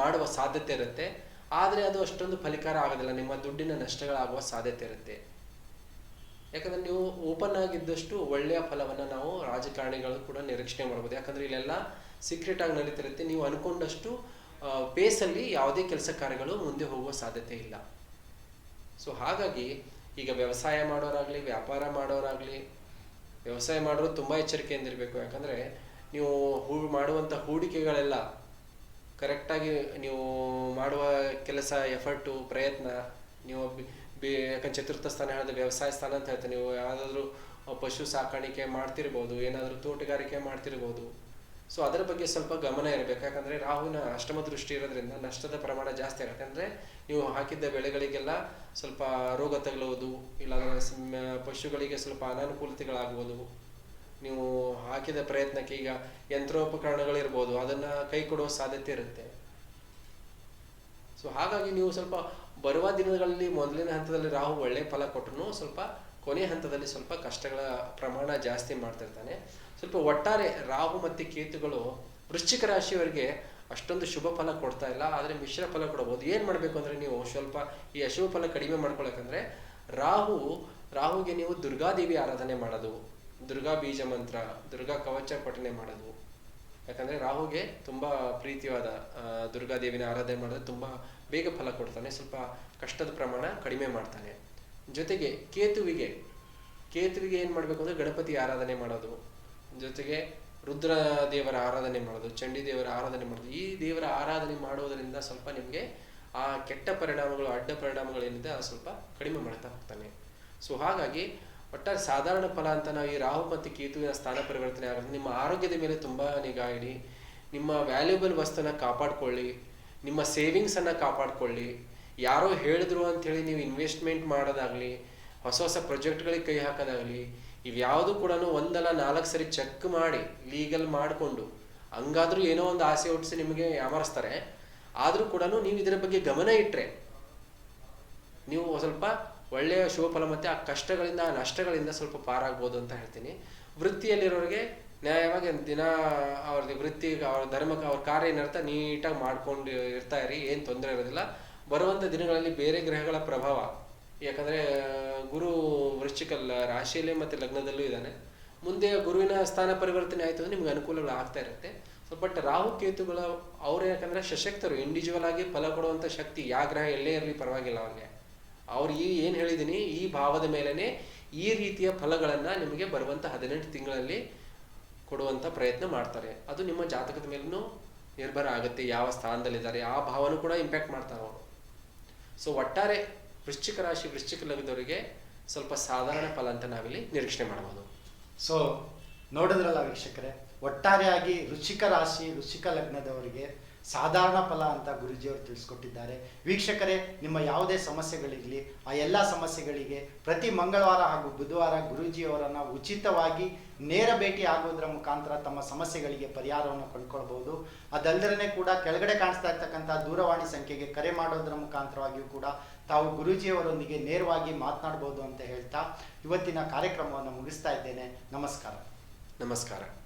ಮಾಡುವ ಸಾಧ್ಯತೆ ಇರುತ್ತೆ. ಆದ್ರೆ ಅದು ಅಷ್ಟೊಂದು ಫಲಿಕಾರ ಆಗೋದಿಲ್ಲ. ನಿಮ್ಮ ದುಡ್ಡಿನ ನಷ್ಟಗಳಾಗುವ ಸಾಧ್ಯತೆ ಇರುತ್ತೆ. ಯಾಕಂದ್ರೆ ನೀವು ಓಪನ್ ಆಗಿದ್ದಷ್ಟು ಒಳ್ಳೆಯ ಫಲವನ್ನು ನಾವು ರಾಜಕಾರಣಿಗಳು ಕೂಡ ನಿರೀಕ್ಷಣೆ ಮಾಡ್ಬೋದು. ಯಾಕಂದ್ರೆ ಇಲ್ಲೆಲ್ಲ ಸೀಕ್ರೆಟ್ ಆಗಿ ನಡೀತಿರುತ್ತೆ. ನೀವು ಅನ್ಕೊಂಡಷ್ಟು ಪೇಸಲ್ಲಿ ಯಾವುದೇ ಕೆಲಸ ಕಾರ್ಯಗಳು ಮುಂದೆ ಹೋಗುವ ಸಾಧ್ಯತೆ ಇಲ್ಲ. ಸೊ ಹಾಗಾಗಿ ಈಗ ವ್ಯವಸಾಯ ಮಾಡೋರಾಗಲಿ, ವ್ಯಾಪಾರ ಮಾಡೋರಾಗಲಿ, ವ್ಯವಸಾಯ ಮಾಡೋರು ತುಂಬ ಎಚ್ಚರಿಕೆಯಿಂದ ಇರಬೇಕು ಯಾಕಂದ್ರೆ ನೀವು ಹೂ ಮಾಡುವಂಥ ಹೂಡಿಕೆಗಳೆಲ್ಲ ಕರೆಕ್ಟಾಗಿ ನೀವು ಮಾಡುವ ಕೆಲಸ ಎಫರ್ಟು ಪ್ರಯತ್ನ, ನೀವು ಬಿ- ಯಾಕಂದ್ರೆ ಚತುರ್ಥ ಸ್ಥಾನ ಹೇಳಿದ್ರೆ ವ್ಯವಸಾಯ ಸ್ಥಾನ ಅಂತ ಹೇಳ್ತಾರೆ ನೀವು ಯಾವುದಾದ್ರೂ ಪಶು ಸಾಕಾಣಿಕೆ ಮಾಡ್ತಿರ್ಬೋದು, ಏನಾದರೂ ತೋಟಗಾರಿಕೆ ಮಾಡ್ತಿರ್ಬೋದು. ಸೊ ಅದರ ಬಗ್ಗೆ ಸ್ವಲ್ಪ ಗಮನ ಇರಬೇಕು. ಯಾಕಂದರೆ ರಾಹುವಿನ ಅಷ್ಟಮ ದೃಷ್ಟಿ ಇರೋದ್ರಿಂದ ನಷ್ಟದ ಪ್ರಮಾಣ ಜಾಸ್ತಿ ಆಗುತ್ತೆ ಅಂದರೆ ನೀವು ಹಾಕಿದ್ದ ಬೆಳೆಗಳಿಗೆಲ್ಲ ಸ್ವಲ್ಪ ರೋಗ ತಗಲುವುದು, ಇಲ್ಲಾಂದ್ರೆ ಸ- ಪಶುಗಳಿಗೆ ಸ್ವಲ್ಪ ಅನಾನುಕೂಲತೆಗಳಾಗುವುದು ನೀವು ಹಾಕಿದ ಪ್ರಯತ್ನಕ್ಕೆ ಈಗ ಯಂತ್ರೋಪಕರಣಗಳಿರ್ಬೋದು, ಅದನ್ನು ಕೈ ಕೊಡುವ ಸಾಧ್ಯತೆ ಇರುತ್ತೆ. ಸೊ ಹಾಗಾಗಿ ನೀವು ಸ್ವಲ್ಪ ಬರುವ ದಿನಗಳಲ್ಲಿ, ಮೊದಲಿನ ಹಂತದಲ್ಲಿ ರಾಹು ಒಳ್ಳೆ ಫಲ ಕೊಟ್ಟರು ಸ್ವಲ್ಪ ಕೊನೆಯ ಹಂತದಲ್ಲಿ ಸ್ವಲ್ಪ ಕಷ್ಟಗಳ ಪ್ರಮಾಣ ಜಾಸ್ತಿ ಮಾಡ್ತಿರ್ತಾನೆ. ಸ್ವಲ್ಪ ಒಟ್ಟಾರೆ ರಾಹು ಮತ್ತು ಕೇತುಗಳು ವೃಶ್ಚಿಕ ರಾಶಿಯವರಿಗೆ ಅಷ್ಟೊಂದು ಶುಭ ಫಲ ಕೊಡ್ತಾ ಇಲ್ಲ. ಆದರೆ ಮಿಶ್ರ ಫಲ ಕೊಡಬಹುದು ಏನು ಮಾಡಬೇಕು ಅಂದರೆ ನೀವು ಸ್ವಲ್ಪ ಈ ಅಶುಭ ಫಲ ಕಡಿಮೆ ಮಾಡ್ಕೊಳಕಂದ್ರೆ, ರಾಹು, ರಾಹುಗೆ ನೀವು ದುರ್ಗಾದೇವಿ ಆರಾಧನೆ ಮಾಡೋದು. ದುರ್ಗಾ ಬೀಜ ಮಂತ್ರ, ದುರ್ಗಾ ಕವಚ ಪಠನೆ ಮಾಡೋದು. ಯಾಕಂದ್ರೆ ರಾಹುಗೆ ತುಂಬಾ ಪ್ರೀತಿಯಾದ ದುರ್ಗಾದೇವಿನ ಆರಾಧನೆ ಮಾಡಿದ್ರೆ ತುಂಬಾ ಬೇಗ ಫಲ ಕೊಡ್ತಾನೆ, ಸ್ವಲ್ಪ ಕಷ್ಟದ ಪ್ರಮಾಣ ಕಡಿಮೆ ಮಾಡ್ತಾನೆ. ಜೊತೆಗೆ ಕೇತುವಿಗೆ ಕೇತುವಿಗೆ ಏನ್ ಮಾಡ್ಬೇಕು ಅಂದ್ರೆ ಗಣಪತಿ ಆರಾಧನೆ ಮಾಡೋದು. ಜೊತೆಗೆ ರುದ್ರ ದೇವರ ಆರಾಧನೆ ಮಾಡೋದು, ಚಂಡಿ ದೇವರ ಆರಾಧನೆ ಮಾಡೋದು. ಈ ದೇವರ ಆರಾಧನೆ ಮಾಡೋದರಿಂದ ಸ್ವಲ್ಪ ನಿಮಗೆ ಆ ಕೆಟ್ಟ ಪರಿಣಾಮಗಳು, ಅಡ್ಡ ಪರಿಣಾಮಗಳು ಏನಿದೆ ಅದು ಸ್ವಲ್ಪ ಕಡಿಮೆ ಮಾಡ್ತಾ ಹೋಗ್ತಾನೆ. ಸೊ ಹಾಗಾಗಿ ಒಟ್ಟಾರೆ ಸಾಧಾರಣ ಫಲ ಅಂತ ನಾವು ಈ ರಾಹು ಮತ್ತು ಕೇತುವಿನ ಸ್ಥಾನ ಪರಿವರ್ತನೆ ಆಗುತ್ತೆ ನಿಮ್ಮ ಆರೋಗ್ಯದ ಮೇಲೆ ತುಂಬ ನಿಗಾ ಇಡಿ, ನಿಮ್ಮ ವ್ಯಾಲ್ಯೂಬಲ್ ವಸ್ತುನ ಕಾಪಾಡ್ಕೊಳ್ಳಿ, ನಿಮ್ಮ ಸೇವಿಂಗ್ಸ್ ಅನ್ನ ಕಾಪಾಡ್ಕೊಳ್ಳಿ, ಯಾರೋ ಹೇಳಿದ್ರು ಅಂತ ಹೇಳಿ ನೀವು ಇನ್ವೆಸ್ಟ್ಮೆಂಟ್ ಮಾಡೋದಾಗ್ಲಿ, ಹೊಸ ಹೊಸ ಪ್ರೊಜೆಕ್ಟ್ಗಳಿಗೆ ಕೈ ಹಾಕೋದಾಗ್ಲಿ, ಇವ್ಯಾವುದು ಕೂಡ ಒಂದಲ್ಲ ನಾಲ್ಕು ಸರಿ ಚೆಕ್ ಮಾಡಿ ಲೀಗಲ್ ಮಾಡಿಕೊಂಡು, ಹಂಗಾದ್ರೂ ಏನೋ ಒಂದು ಆಸೆ ಹುಟ್ಟಿಸಿ ನಿಮಗೆ ಯಾಮರಿಸ್ತಾರೆ. ಆದ್ರೂ ಕೂಡ ನೀವು ಇದರ ಬಗ್ಗೆ ಗಮನ ಇಟ್ಟರೆ ನೀವು ಸ್ವಲ್ಪ ಒಳ್ಳೆಯ ಶುಭ ಫಲ ಮತ್ತೆ ಆ ಕಷ್ಟಗಳಿಂದ, ಆ ನಷ್ಟಗಳಿಂದ ಸ್ವಲ್ಪ ಪಾರಾಗ್ಬೋದು ಅಂತ ಹೇಳ್ತೀನಿ. ವೃತ್ತಿಯಲ್ಲಿರೋರಿಗೆ ನ್ಯಾಯವಾಗಿ ದಿನ ಅವ್ರದ್ದು ವೃತ್ತಿ, ಅವ್ರ ಧರ್ಮಕ್ಕೆ ಅವ್ರ ಕಾರ್ಯ ಏನಿರ್ತಾ ನೀಟಾಗಿ ಮಾಡ್ಕೊಂಡು ಇರ್ತಾ ಇರಿ, ಏನು ತೊಂದರೆ ಇರೋದಿಲ್ಲ. ಬರುವಂಥ ದಿನಗಳಲ್ಲಿ ಬೇರೆ ಗ್ರಹಗಳ ಪ್ರಭಾವ. ಯಾಕಂದರೆ, ಗುರು ವೃಶ್ಚಿಕ ರಾಶಿಯಲ್ಲಿ ಮತ್ತು ಲಗ್ನದಲ್ಲೂ ಇದ್ದಾನೆ. ಮುಂದೆ ಗುರುವಿನ ಸ್ಥಾನ ಪರಿವರ್ತನೆ ಆಯಿತು ಅಂದರೆ ನಿಮ್ಗೆ ಅನುಕೂಲಗಳು ಆಗ್ತಾ ಇರುತ್ತೆ. ಸೊ ಬಟ್ ರಾಹು ಕೇತುಗಳ, ಅವ್ರು ಯಾಕಂದರೆ ಸಶಕ್ತರು ಇಂಡಿವಿಜುವಲ್ ಆಗಿ ಫಲ ಕೊಡುವಂಥ ಶಕ್ತಿ ಯಾವ ಗ್ರಹ ಎಲ್ಲೇ ಇರಲಿ ಪರವಾಗಿಲ್ಲ ಅವ್ರಿಗೆ. ಅವ್ರು ಈ ಏನು ಹೇಳಿದ್ದೀನಿ ಈ ಭಾವದ ಮೇಲೆನೆ ಈ ರೀತಿಯ ಫಲಗಳನ್ನು ನಿಮಗೆ ಬರುವಂತ ಹದಿನೆಂಟು ತಿಂಗಳಲ್ಲಿ ಕೊಡುವಂತ ಪ್ರಯತ್ನ ಮಾಡ್ತಾರೆ. ಅದು ನಿಮ್ಮ ಜಾತಕದ ಮೇಲೂ ನಿರ್ಭರ ಆಗುತ್ತೆ, ಯಾವ ಸ್ಥಾನದಲ್ಲಿದ್ದಾರೆ, ಆ ಭಾವನೂ ಕೂಡ ಇಂಪ್ಯಾಕ್ಟ್ ಮಾಡ್ತಾರೆ ಅವರು. ಸೊ ಒಟ್ಟಾರೆ ವೃಶ್ಚಿಕ ರಾಶಿ, ವೃಶ್ಚಿಕ ಲಗ್ನದವರಿಗೆ ಸ್ವಲ್ಪ ಸಾಧಾರಣ ಫಲ ಅಂತ ನಾವಿಲ್ಲಿ ನಿರೀಕ್ಷಣೆ ಮಾಡಬಹುದು ಸೊ ನೋಡಿದ್ರಲ್ಲ ವೀಕ್ಷಕರೇ, ಒಟ್ಟಾರೆಯಾಗಿ ವೃಶ್ಚಿಕ ರಾಶಿ, ವೃಶ್ಚಿಕ ಲಗ್ನದವರಿಗೆ ಸಾಧಾರಣ ಫಲ ಅಂತ ಗುರುಜಿಯವರು ತಿಳಿಸ್ಕೊಟ್ಟಿದ್ದಾರೆ. ವೀಕ್ಷಕರೇ, ನಿಮ್ಮ ಯಾವುದೇ ಸಮಸ್ಯೆಗಳಿರಲಿ, ಆ ಎಲ್ಲ ಸಮಸ್ಯೆಗಳಿಗೆ ಪ್ರತಿ ಮಂಗಳವಾರ ಹಾಗೂ ಬುಧವಾರ ಗುರೂಜಿಯವರನ್ನು ಉಚಿತವಾಗಿ ನೇರ ಭೇಟಿ ಆಗೋದ್ರ ಮುಖಾಂತರ ತಮ್ಮ ಸಮಸ್ಯೆಗಳಿಗೆ ಪರಿಹಾರವನ್ನು ಕಂಡುಕೊಳ್ಬಹುದು ಅದಲ್ಲದೇ ಕೂಡ ಕೆಳಗಡೆ ಕಾಣಿಸ್ತಾ ಇರ್ತಕ್ಕಂಥ ದೂರವಾಣಿ ಸಂಖ್ಯೆಗೆ ಕರೆ ಮಾಡೋದ್ರ ಮುಖಾಂತರವಾಗಿಯೂ ಕೂಡ ತಾವು ಗುರೂಜಿಯವರೊಂದಿಗೆ ನೇರವಾಗಿ ಮಾತನಾಡ್ಬೋದು ಅಂತ ಹೇಳ್ತಾ ಇವತ್ತಿನ ಕಾರ್ಯಕ್ರಮವನ್ನು ಮುಗಿಸ್ತಾ ಇದ್ದೇನೆ. ನಮಸ್ಕಾರ. ನಮಸ್ಕಾರ.